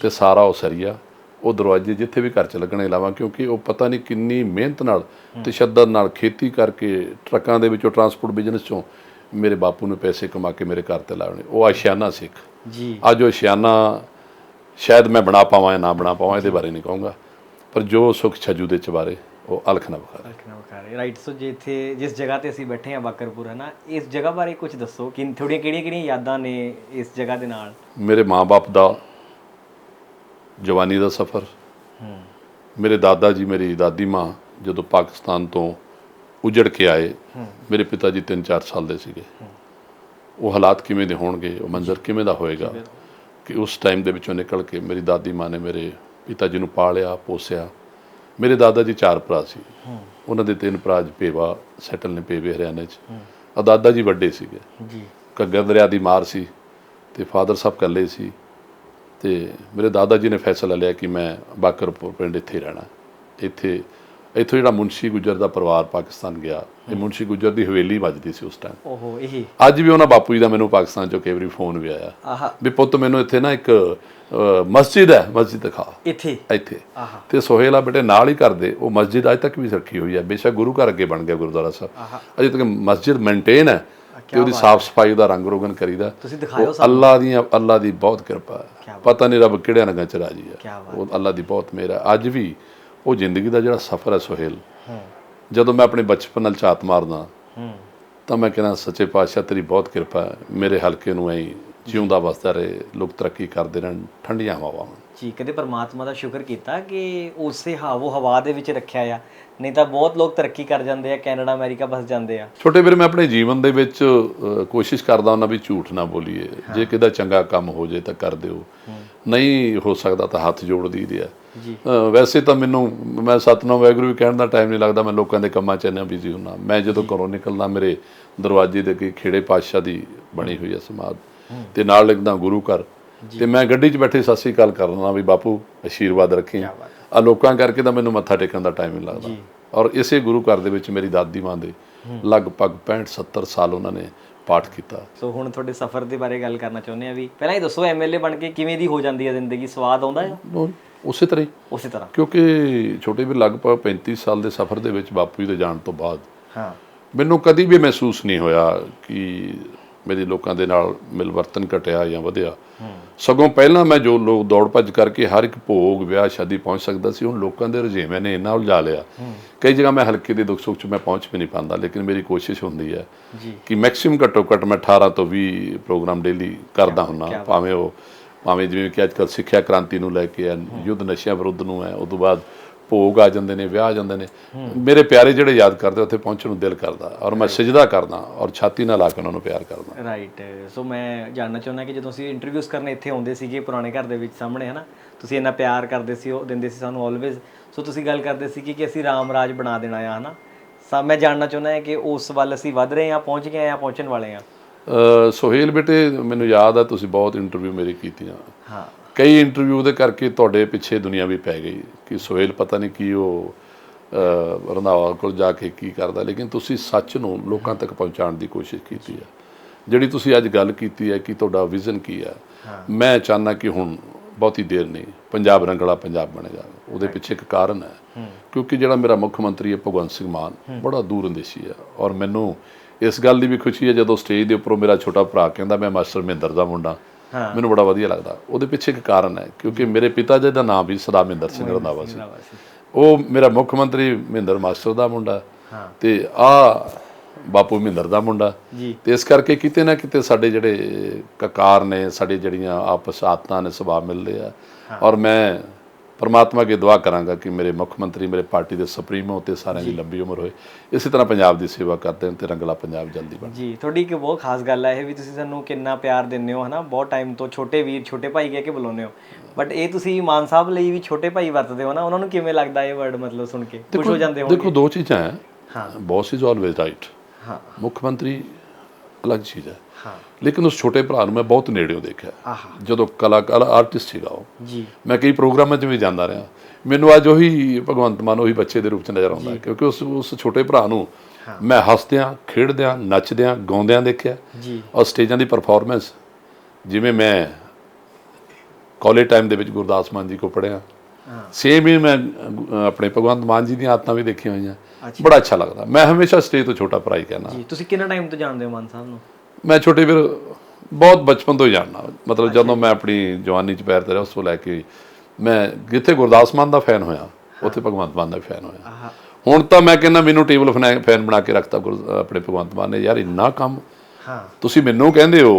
ਤੇ ਸਾਰਾ ਉਹ ਸਰੀਆ ਉਹ ਦਰਵਾਜ਼ੇ ਜਿੱਥੇ ਵੀ ਘਰ ਚ ਲੱਗਣੇ ਲਾਵਾਂ ਕਿਉਂਕਿ ਉਹ ਪਤਾ ਨਹੀਂ ਕਿੰਨੀ ਮਿਹਨਤ ਨਾਲ ਤਸ਼ੱਦਦ ਨਾਲ ਖੇਤੀ ਕਰਕੇ ਟਰੱਕਾਂ ਦੇ ਵਿੱਚੋਂ ਟਰਾਂਸਪੋਰਟ ਬਿਜ਼ਨਸ ਚੋਂ ਮੇਰੇ ਬਾਪੂ ਨੇ ਪੈਸੇ ਕਮਾ ਕੇ ਮੇਰੇ ਘਰ ਤੇ ਲਾਉਣੇ ਉਹ ਆਸ਼ਿਆਨਾ ਸਿੱਖ। ਜੀ। ਅੱਜ ਉਹ ਆਸ਼ਿਆਨਾ ਸ਼ਾਇਦ ਮੈਂ ਬਣਾ ਪਾਵਾਂ ਜਾਂ ਨਾ ਬਣਾ ਪਾਵਾਂ ਇਹਦੇ ਬਾਰੇ ਨਹੀਂ ਕਹੂੰਗਾ। ਪਰ ਜੋ ਸੁਖ ਛਜੂ ਦੇ ਚਬਾਰੇ ਉਹ ਅਲਖ ਨਾ ਬਖਾਰੇ। ਰੱਖਣਾ ਵਕਾਰੇ ਰਾਈਟ ਸੋ ਜੇ ਇੱਥੇ ਜਿਸ ਜਗ੍ਹਾ ਤੇ ਅਸੀਂ ਬੈਠੇ ਹਾਂ ਬਾਕਰਪੁਰ ਹੈ ਨਾ ਇਸ ਜਗ੍ਹਾ ਬਾਰੇ ਕੁਝ ਦੱਸੋ ਕਿ ਥੋੜੀਆਂ ਕਿਹੜੀਆਂ ਕਿਹੜੀਆਂ ਯਾਦਾਂ ਨੇ ਇਸ ਜਗ੍ਹਾ ਦੇ ਨਾਲ? ਮੇਰੇ ਮਾਪੇ ਦਾ ਜਵਾਨੀ ਦਾ ਸਫ਼ਰ ਮੇਰੇ ਦਾਦਾ ਜੀ ਮੇਰੀ ਦਾਦੀ ਮਾਂ ਜਦੋਂ ਪਾਕਿਸਤਾਨ ਤੋਂ ਉਜੜ ਕੇ ਆਏ ਮੇਰੇ ਪਿਤਾ ਜੀ 3-4 ਸਾਲ ਦੇ ਸੀਗੇ। ਉਹ ਹਾਲਾਤ ਕਿਵੇਂ ਦੇ ਹੋਣਗੇ ਉਹ ਮੰਜ਼ਰ ਕਿਵੇਂ ਦਾ ਹੋਏਗਾ? ਕਿ ਉਸ ਟਾਈਮ ਦੇ ਵਿੱਚੋਂ ਨਿਕਲ ਕੇ ਮੇਰੀ ਦਾਦੀ ਮਾਂ ਨੇ ਮੇਰੇ ਪਿਤਾ ਜੀ ਨੂੰ ਪਾਲਿਆ ਪੋਸਿਆ। ਮੇਰੇ ਦਾਦਾ ਜੀ ਚਾਰ ਭਰਾ ਸੀ। ਉਹਨਾਂ ਦੇ ਤਿੰਨ ਭਰਾ ਪੇਵਾ ਸੈਟਲ ਨੇ ਪੇਵੇ ਹਰਿਆਣੇ 'ਚ। ਆ ਦਾਦਾ ਜੀ ਵੱਡੇ ਸੀਗੇ। ਜੀ। ਘੱਗਰ ਦਰਿਆ ਦੀ ਮਾਰ ਸੀ ਤੇ ਫਾਦਰ ਸਾਹਿਬ ਇਕੱਲੇ ਸੀ ਤੇ ਮੇਰੇ ਦਾਦਾ ਜੀ ਨੇ ਫੈਸਲਾ ਲਿਆ ਕਿ ਮੈਂ ਬਾਕਰਪੁਰ ਪਿੰਡ ਇੱਥੇ ਰਹਿਣਾ। ਇੱਥੇ ਇੱਥੋਂ ਜਿਹੜਾ ਮੁੰਸ਼ੀ ਗੁਜਰ ਦਾ ਪਰਿਵਾਰ ਪਾਕਿਸਤਾਨ ਗਿਆ ਇਹ ਮੁੰਸ਼ੀ ਗੁਜਰ ਦੀ ਹਵੇਲੀ ਵੱਜਦੀ ਸੀ ਉਸ ਟਾਈਮ ਓਹੋ ਇਹ। ਅੱਜ ਵੀ ਉਹਨਾਂ ਬਾਪੂ ਜੀ ਦਾ ਮੈਨੂੰ ਪਾਕਿਸਤਾਨ ਚੋਂ ਕਈ ਵਾਰੀ ਫੋਨ ਵੀ ਆਇਆ। ਆਹਾ। ਵੀ ਪੁੱਤ ਮੈਨੂੰ ਇੱਥੇ ਨਾ ਇੱਕ ਮਸਜਿਦ ਹੈ ਮਸਜਿਦ ਦਿਖਾ। ਇੱਥੇ? ਇੱਥੇ। ਆਹਾ। ਤੇ ਸੋਹੇਲਾ ਬੇਟੇ ਨਾਲ ਹੀ ਕਰਦੇ ਉਹ ਮਸਜਿਦ ਅੱਜ ਤੱਕ ਵੀ ਰੱਖੀ ਹੋਈ ਹੈ। ਬੇਸ਼ੱਕ ਗੁਰੂ ਘਰ ਅੱਗੇ ਬਣ ਗਿਆ ਗੁਰਦੁਆਰਾ ਸਾਹਿਬ। ਅਜੇ ਤੱਕ ਮਸਜਿਦ ਮੇਨਟੇਨ ਹੈ ਤੇ ਉਹਦੀ ਸਾਫ਼ ਸਫ਼ਾਈ ਦਾ ਰੰਗ ਰੋਗਨ ਕਰੀਦਾ। ਤੁਸੀਂ ਦਿਖਾਇਓ ਉਹ ਅੱਲਾ ਦੀਆਂ ਅੱਲਾ ਦੀ ਬਹੁਤ ਕਿਰਪਾ ਹੈ। ਪਤਾ ਨਹੀਂ ਰੱਬ ਕਿਹੜਿਆਂ ਰੰਗਾਂ ਚ ਰਾਜੀ ਹੈ। ਉਹ ਅੱਲਾ ਦੀ ਬਹੁਤ ਮਿਹਰ ਹੈ। ਅੱਜ ਵੀ ਉਹ ਜ਼ਿੰਦਗੀ ਦਾ ਜਿਹੜਾ ਸਫ਼ਰ ਹੈ ਸੁਹੇਲ ਜਦੋਂ ਮੈਂ ਆਪਣੇ ਬਚਪਨ ਨਾਲ ਝਾਤ ਮਾਰਦਾ ਹੂੰ। ਤਾਂ ਮੈਂ ਕਹਿੰਦਾ ਸੱਚੇ ਪਾਤਸ਼ਾਹ ਤੇਰੀ ਬਹੁਤ ਕਿਰਪਾ ਹੈ। ਮੇਰੇ ਹਲਕੇ ਨੂੰ ਐਂ ਜਿਉਂਦਾ ਵਸਦਾ ਰਹੇ ਲੋਕ ਤਰੱਕੀ ਕਰਦੇ ਰਹਿਣ ਠੰਡੀਆਂ ਹਵਾਵਾਂ ਜੀ ਕਦੇ ਪਰਮਾਤਮਾ ਦਾ ਸ਼ੁਕਰ ਕੀਤਾ ਕਿ ਉਸੇ ਹਾਵੋ ਹਵਾ ਦੇ ਵਿੱਚ ਰੱਖਿਆ ਆ। ਨਹੀਂ ਤਾਂ ਬਹੁਤ ਲੋਕ ਤਰੱਕੀ ਕਰ ਜਾਂਦੇ ਆ ਕੈਨੇਡਾ ਅਮਰੀਕਾ ਬਸ ਜਾਂਦੇ ਆ। ਛੋਟੇ ਵੀਰ ਮੈਂ ਆਪਣੇ ਜੀਵਨ ਦੇ ਵਿੱਚ ਕੋਸ਼ਿਸ਼ ਕਰਦਾ ਹੁੰਦਾ ਵੀ ਝੂਠ ਨਾ ਬੋਲੀਏ। ਜੇ ਕਿਦਾ ਚੰਗਾ ਕੰਮ ਹੋ ਜੇ ਤਾਂ ਕਰ ਦਿਓ। ਨਹੀਂ ਹੋ ਸਕਦਾ ਤਾਂ ਹੱਥ ਜੋੜ ਆ ਜੀ। ਅ, ਵੈਸੇ ਤਾਂ ਮੈਨੂੰ ਮੈਂ ਸਤਨਾਮ ਵੈਗਰੂ ਵੀ ਕਹਿਣ ਦਾ ਟਾਈਮ ਨਹੀਂ ਲੱਗਦਾ ਮੈਂ ਲੋਕਾਂ ਦੇ ਕੰਮਾਂ 'ਚ ਇੰਨਾ ਬਿਜ਼ੀ ਹੁੰਨਾ ਮੈਂ ਜਦੋਂ ਘਰੋਂ ਨਿਕਲਦਾ ਮੇਰੇ ਦਰਵਾਜ਼ੇ ਦੇ ਅੱਗੇ ਖੇੜੇ ਪਾਤਸ਼ਾਹ ਦੀ ਬਣੀ ਹੋਈ ਹੈ ਸਮਾਧ। ਤੇ ਨਾਲ ਲਿਖਦਾ ਗੁਰੂ ਘਰ। ਤੇ ਮੈਂ ਗੱਡੀ 'ਚ ਬੈਠੇ ਸਤਿ ਸ੍ਰੀ ਅਕਾਲ ਕਰਨਾ ਵੀ ਬਾਪੂ ਆਸ਼ੀਰਵਾਦ ਰੱਖੀ। ਆ ਲੋਕਾਂ ਕਰਕੇ ਤਾਂ ਮੈਨੂੰ ਮੱਥਾ ਟੇਕਣ ਦਾ ਟਾਈਮ ਨਹੀਂ ਲੱਗਦਾ। ਔਰ ਇਸੇ ਗੁਰੂ ਘਰ ਦੇ ਵਿੱਚ ਮੇਰੀ ਦਾਦੀ ਮਾਂ ਦੇ ਲਗਭਗ 65 70 ਸਾਲ ਉਹਨਾਂ ਨੇ ਪਾਠ ਕੀਤਾ। ਸੋ ਹੁਣ ਤੁਹਾਡੇ ਸਫ਼ਰ ਦੇ ਬਾਰੇ ਗੱਲ ਕਰਨਾ ਚਾਹੁੰਦੇ ਆ ਵੀ ਪਹਿਲਾਂ ਇਹ ਦੱਸੋ ਐਮਐਲਏ ਬਣ ਕੇ ਕਿਵੇਂ ਦੀ ਹੋ ਜਾਂਦੀ ਹੈ ਜ਼ਿੰਦਗੀ? ਸਵਾਦ ਆਉਂਦਾ ਉਹ ਉਸੇ ਤਰ੍ਹਾਂ ਹੀ। ਉਸੇ ਤਰ੍ਹਾਂ। ਕਿਉਂਕਿ ਛੋਟੇ ਵੀ ਲਗਭਗ 35 ਸਾਲ ਦੇ ਸਫ਼ਰ ਦੇ ਵਿੱਚ ਬਾਪੂ ਜੀ ਦੇ ਜਾਣ ਤੋਂ ਬਾਅਦ ਹਾਂ। ਮੈਨੂੰ ਕਦੀ ਵੀ ਮਹਿਸੂਸ ਨਹੀਂ ਹੋਇਆ ਕਿ ਮੇਰੀ ਲੋਕਾਂ ਦੇ ਨਾਲ ਮਿਲਵਰਤਨ ਘਟਿਆ ਜਾਂ ਵਧਿਆ। ਸਗੋਂ ਪਹਿਲਾਂ ਮੈਂ ਜੋ ਲੋਕ ਦੌੜ ਭੱਜ ਕਰਕੇ ਹਰ ਇੱਕ ਭੋਗ ਵਿਆਹ ਸ਼ਾਦੀ ਪਹੁੰਚ ਸਕਦਾ ਸੀ ਹੁਣ ਲੋਕਾਂ ਦੇ ਰੁਝੇਵਿਆਂ ਨੇ ਇੰਨਾ ਉਲਝਾ ਲਿਆ। ਕਈ ਜਗ੍ਹਾ ਮੈਂ ਹਲਕੇ ਦੇ ਦੁੱਖ ਸੁੱਖ 'ਚ ਮੈਂ ਪਹੁੰਚ ਵੀ ਨਹੀਂ ਪਾਉਂਦਾ ਲੇਕਿਨ ਮੇਰੀ ਕੋਸ਼ਿਸ਼ ਹੁੰਦੀ ਹੈ ਕਿ ਮੈਕਸਿਮਮ ਘੱਟੋ ਘੱਟ ਮੈਂ 18 ਤੋਂ 20 ਪ੍ਰੋਗਰਾਮ ਡੇਲੀ ਕਰਦਾ ਹੁੰਨਾ ਭਾਵੇਂ ਉਹ ਭਾਵੇਂ ਜਿਵੇਂ ਕਿ ਅੱਜ ਕੱਲ੍ਹ ਸਿੱਖਿਆ ਕ੍ਰਾਂਤੀ ਨੂੰ ਲੈ ਕੇ ਹੈ ਯੁੱਧ ਨਸ਼ਿਆਂ ਵਿਰੁੱਧ ਨੂੰ ਹੈ ਉਸ ਤੋਂ ਬਾਅਦ ਭੋਗ ਆ ਜਾਂਦੇ ਨੇ ਵਿਆਹ ਆ ਜਾਂਦੇ ਨੇ। ਮੇਰੇ ਪਿਆਰੇ ਜਿਹੜੇ ਯਾਦ ਕਰਦੇ ਉੱਥੇ ਪਹੁੰਚਣ ਨੂੰ ਦਿਲ ਕਰਦਾ ਔਰ ਮੈਂ ਸਜਦਾ ਕਰਦਾ ਔਰ ਛਾਤੀ ਨਾਲ ਲਾ ਕੇ ਉਹਨਾਂ ਨੂੰ ਪਿਆਰ ਕਰਦਾ। ਰਾਈਟ ਸੋ ਮੈਂ ਜਾਣਨਾ ਚਾਹੁੰਦਾ ਕਿ ਜਦੋਂ ਅਸੀਂ ਇੰਟਰਵਿਊਜ਼ ਕਰਨ ਇੱਥੇ ਆਉਂਦੇ ਸੀਗੇ ਪੁਰਾਣੇ ਘਰ ਦੇ ਵਿੱਚ ਸਾਹਮਣੇ ਹਨਾ? ਤੁਸੀਂ ਇੰਨਾ ਪਿਆਰ ਕਰਦੇ ਸੀ ਉਹ ਦਿੰਦੇ ਸੀ ਸਾਨੂੰ ਆਲਵੇਜ਼ ਸੋ ਤੁਸੀਂ ਗੱਲ ਕਰਦੇ ਸੀ ਕਿ ਅਸੀਂ ਰਾਮ ਰਾਜ ਬਣਾ ਦੇਣਾ ਆ ਹਨਾ? ਸਾ ਮੈਂ ਜਾਣਨਾ ਚਾਹੁੰਦਾ ਹਾਂ ਕਿ ਉਸ ਵੱਲ ਅਸੀਂ ਵੱਧ ਰਹੇ ਹਾਂ ਪਹੁੰਚ ਗਏ ਹਾਂ ਪਹੁੰਚਣ ਵਾਲੇ ਹਾਂ? ਅ, ਸੋਹੇਲ ਬੇਟੇ ਮੈਨੂੰ ਯਾਦ ਆ ਤੁਸੀਂ ਬਹੁਤ ਇੰਟਰਵਿਊ ਮੇਰੀ ਕੀਤੀਆਂ। ਹਾਂ। ਕਈ ਇੰਟਰਵਿਊ ਦੇ ਕਰਕੇ ਤੁਹਾਡੇ ਪਿੱਛੇ ਦੁਨੀਆ ਵੀ ਪੈ ਗਈ। ਕਿ ਸੋਹੇਲ ਪਤਾ ਨਹੀਂ ਕੀ ਉਹ ਰੰਧਾਵਾ ਕੋਲ ਜਾ ਕੇ ਕੀ ਕਰਦਾ ਲੇਕਿਨ ਤੁਸੀਂ ਸੱਚ ਨੂੰ ਲੋਕਾਂ ਤੱਕ ਪਹੁੰਚਾਉਣ ਦੀ ਕੋਸ਼ਿਸ਼ ਕੀਤੀ ਹੈ ਜਿਹੜੀ ਤੁਸੀਂ ਅੱਜ ਗੱਲ ਕੀਤੀ ਹੈ ਕਿ ਤੁਹਾਡਾ ਵਿਜ਼ਨ ਕੀ ਹੈ। ਮੈਂ ਚਾਹੁੰਦਾ ਕਿ ਹੁਣ ਬਹੁਤੀ ਦੇਰ ਨਹੀਂ ਪੰਜਾਬ ਰੰਗਲਾ ਪੰਜਾਬ ਬਣੇਗਾ ਉਹਦੇ ਪਿੱਛੇ ਇੱਕ ਕਾਰਨ ਹੈ। ਕਿਉਂਕਿ ਜਿਹੜਾ ਮੇਰਾ ਮੁੱਖ ਮੰਤਰੀ ਹੈ ਭਗਵੰਤ ਸਿੰਘ ਮਾਨ ਬੜਾ ਦੂਰ ਅੰਦੇਸ਼ੀ ਹੈ। ਔਰ ਮੈਨੂੰ ਇਸ ਗੱਲ ਦੀ ਵੀ ਖੁਸ਼ੀ ਹੈ ਜਦੋਂ ਸਟੇਜ ਦੇ ਉੱਪਰੋਂ ਮੇਰਾ ਛੋਟਾ ਭਰਾ ਕਹਿੰਦਾ ਮੈਂ ਮਾਸਟਰ ਮਹਿੰਦਰ ਦਾ ਮੁੰਡਾ। ਮੈਨੂੰ ਬੜਾ ਵਧੀਆ ਲੱਗਦਾ। ਉਹਦੇ ਪਿੱਛੇ ਇੱਕ ਕਾਰਨ ਹੈ ਕਿਉਂਕਿ ਮੇਰੇ ਪਿਤਾ ਜੀ ਦਾ ਨਾਮ ਵੀ ਸਦਾ ਮਹਿੰਦਰ ਸਿੰਘ ਰੰਧਾਵਾ ਸੀ। ਉਹ ਮੇਰਾ ਮੁੱਖ ਮੰਤਰੀ ਮਹਿੰਦਰ ਮਾਸਟਰ ਦਾ ਮੁੰਡਾ। ਤੇ ਆ ਬਾਪੂ ਮਹਿੰਦਰ ਦਾ ਮੁੰਡਾ। ਤੇ ਇਸ ਕਰਕੇ ਕਿਤੇ ਨਾ ਕਿਤੇ ਸਾਡੇ ਜਿਹੜੇ ਕਕਾਰ ਨੇ ਸਾਡੇ ਜਿਹੜੀਆਂ ਆਪਸ ਆਤਨਾ ਨੇ ਸੁਭਾਅ ਮਿਲਦੇ ਆ। ਔਰ ਮੈਂ ਪਰਮਾਤਮਾ ਅੱਗੇ ਦੁਆ ਕਰਾਂਗਾ ਕਿ ਮੇਰੇ ਮੁੱਖ ਮੰਤਰੀ ਮੇਰੇ ਪਾਰਟੀ ਦੇ ਸੁਪਰੀਮੋ ਤੇ ਸਾਰਿਆਂ ਦੀ ਲੰਬੀ ਉਮਰ ਹੋਏ। ਇਸੇ ਤਰ੍ਹਾਂ ਪੰਜਾਬ ਦੀ ਸੇਵਾ ਕਰਦੇ ਹਨ ਤੇ ਰੰਗਲਾ ਪੰਜਾਬ ਜਲਦੀ ਬਣੇ ਜੀ ਤੁਹਾਡੀ ਇੱਕ ਬਹੁਤ ਖਾਸ ਗੱਲ ਹੈ ਇਹ ਵੀ ਤੁਸੀਂ ਸਾਨੂੰ ਕਿੰਨਾ ਪਿਆਰ ਦਿੰਦੇ ਹੋ ਹਨਾ? ਬਹੁਤ ਟਾਈਮ ਤੋਂ ਛੋਟੇ ਵੀਰ ਛੋਟੇ ਭਾਈ ਕਹਿ ਕੇ ਬੁਲਾਉਂਦੇ ਹੋ। ਬਟ ਇਹ ਤੁਸੀਂ ਮਾਨ ਸਾਹਿਬ ਲਈ ਵੀ ਛੋਟੇ ਭਾਈ ਵਰਤਦੇ ਹੋ ਨਾ? ਉਹਨਾਂ ਨੂੰ ਕਿਵੇਂ ਲੱਗਦਾ ਇਹ ਵਰਡ ਮਤਲਬ ਸੁਣ ਕੇ? ਖੁਸ਼ ਹੋ ਜਾਂਦੇ ਹੋ ਦੇਖੋ ਦੋ ਚੀਜ਼ਾਂ ਹੈ। ਹਾਂ। ਬੌਸ ਇਜ਼ ਆਲਵੇਜ਼ ਰਾਈਟ ਹਾਂ। ਮੁੱਖ ਮੰਤਰੀ ਅਲੱਗ ਚੀਜ਼ ਹੈ ਹਾਂ। ਲੇਕਿਨ ਉਸ ਛੋਟੇ ਭਰਾ ਨੂੰ ਮੈਂ ਬਹੁਤ ਨੇੜਿਓਂ ਦੇਖਿਆ। ਜਦੋਂ ਕਲਾਕਾਰ ਆਰਟਿਸਟ ਸੀਗਾ ਉਹ। ਜੀ। ਮੈਂ ਕਈ ਪ੍ਰੋਗਰਾਮਾਂ 'ਚ ਵੀ ਜਾਂਦਾ ਰਿਹਾ। ਮੈਨੂੰ ਅੱਜ ਉਹੀ ਭਗਵੰਤ ਮਾਨ ਉਹੀ ਬੱਚੇ ਦੇ ਰੂਪ 'ਚ ਨਜ਼ਰ ਆਉਂਦਾ ਕਿਉਂਕਿ ਉਸ ਉਸ ਛੋਟੇ ਭਰਾ ਨੂੰ ਮੈਂ ਹੱਸਦਿਆਂ ਖੇਡਦਿਆਂ ਨੱਚਦਿਆਂ ਗਾਉਂਦਿਆਂ ਦੇਖਿਆ ਜੀ। ਔਰ ਸਟੇਜਾਂ ਦੀ ਪਰਫਾਰਮੈਂਸ ਜਿਵੇਂ ਮੈਂ ਕਾਲਜ ਟਾਈਮ ਦੇ ਵਿੱਚ ਗੁਰਦਾਸ ਮਾਨ ਜੀ ਕੋ ਪੜਿਆ ਸੇਮ ਹੀ ਮੈਂ ਆਪਣੇ ਭਗਵੰਤ ਮਾਨ ਜੀ ਦੀਆਂ ਆਦਤਾਂ ਵੀ ਦੇਖੀਆਂ ਹੋਈਆਂ। ਬੜਾ ਅੱਛਾ ਲੱਗਦਾ। ਮੈਂ ਹਮੇਸ਼ਾ ਸਟੇਜ ਤੋਂ ਛੋਟਾ ਭਰਾ ਹੀ ਕਹਿਣਾ ਜੀ ਤੁਸੀਂ ਕਿੰਨਾ ਟਾਈਮ ਤੋਂ ਜਾਣਦੇ ਹੋ ਮਾਨ ਸਾਹਿਬ ਨੂੰ? ਮੈਂ ਛੋਟੇ ਵੀਰ ਬਹੁਤ ਬਚਪਨ ਤੋਂ ਹੀ ਜਾਣਦਾ। ਮਤਲਬ ਜਦੋਂ ਮੈਂ ਆਪਣੀ ਜਵਾਨੀ 'ਚ ਪੈਰ ਧਰਿਆ ਉਸ ਤੋਂ ਲੈ ਕੇ ਮੈਂ ਜਿੱਥੇ ਗੁਰਦਾਸ ਮਾਨ ਦਾ ਫੈਨ ਹੋਇਆ ਉੱਥੇ ਭਗਵੰਤ ਮਾਨ ਦਾ ਫੈਨ ਹੋਇਆ। ਹੁਣ ਤਾਂ ਮੈਂ ਕਹਿੰਦਾ ਮੈਨੂੰ ਟੇਬਲ ਫੈਨ ਬਣਾ ਕੇ ਰੱਖਤਾ ਆਪਣੇ ਭਗਵੰਤ ਮਾਨ ਨੇ ਯਾਰ ਇੰਨਾ ਕੰਮ। ਹਾਂ। ਤੁਸੀਂ ਮੈਨੂੰ ਕਹਿੰਦੇ ਹੋ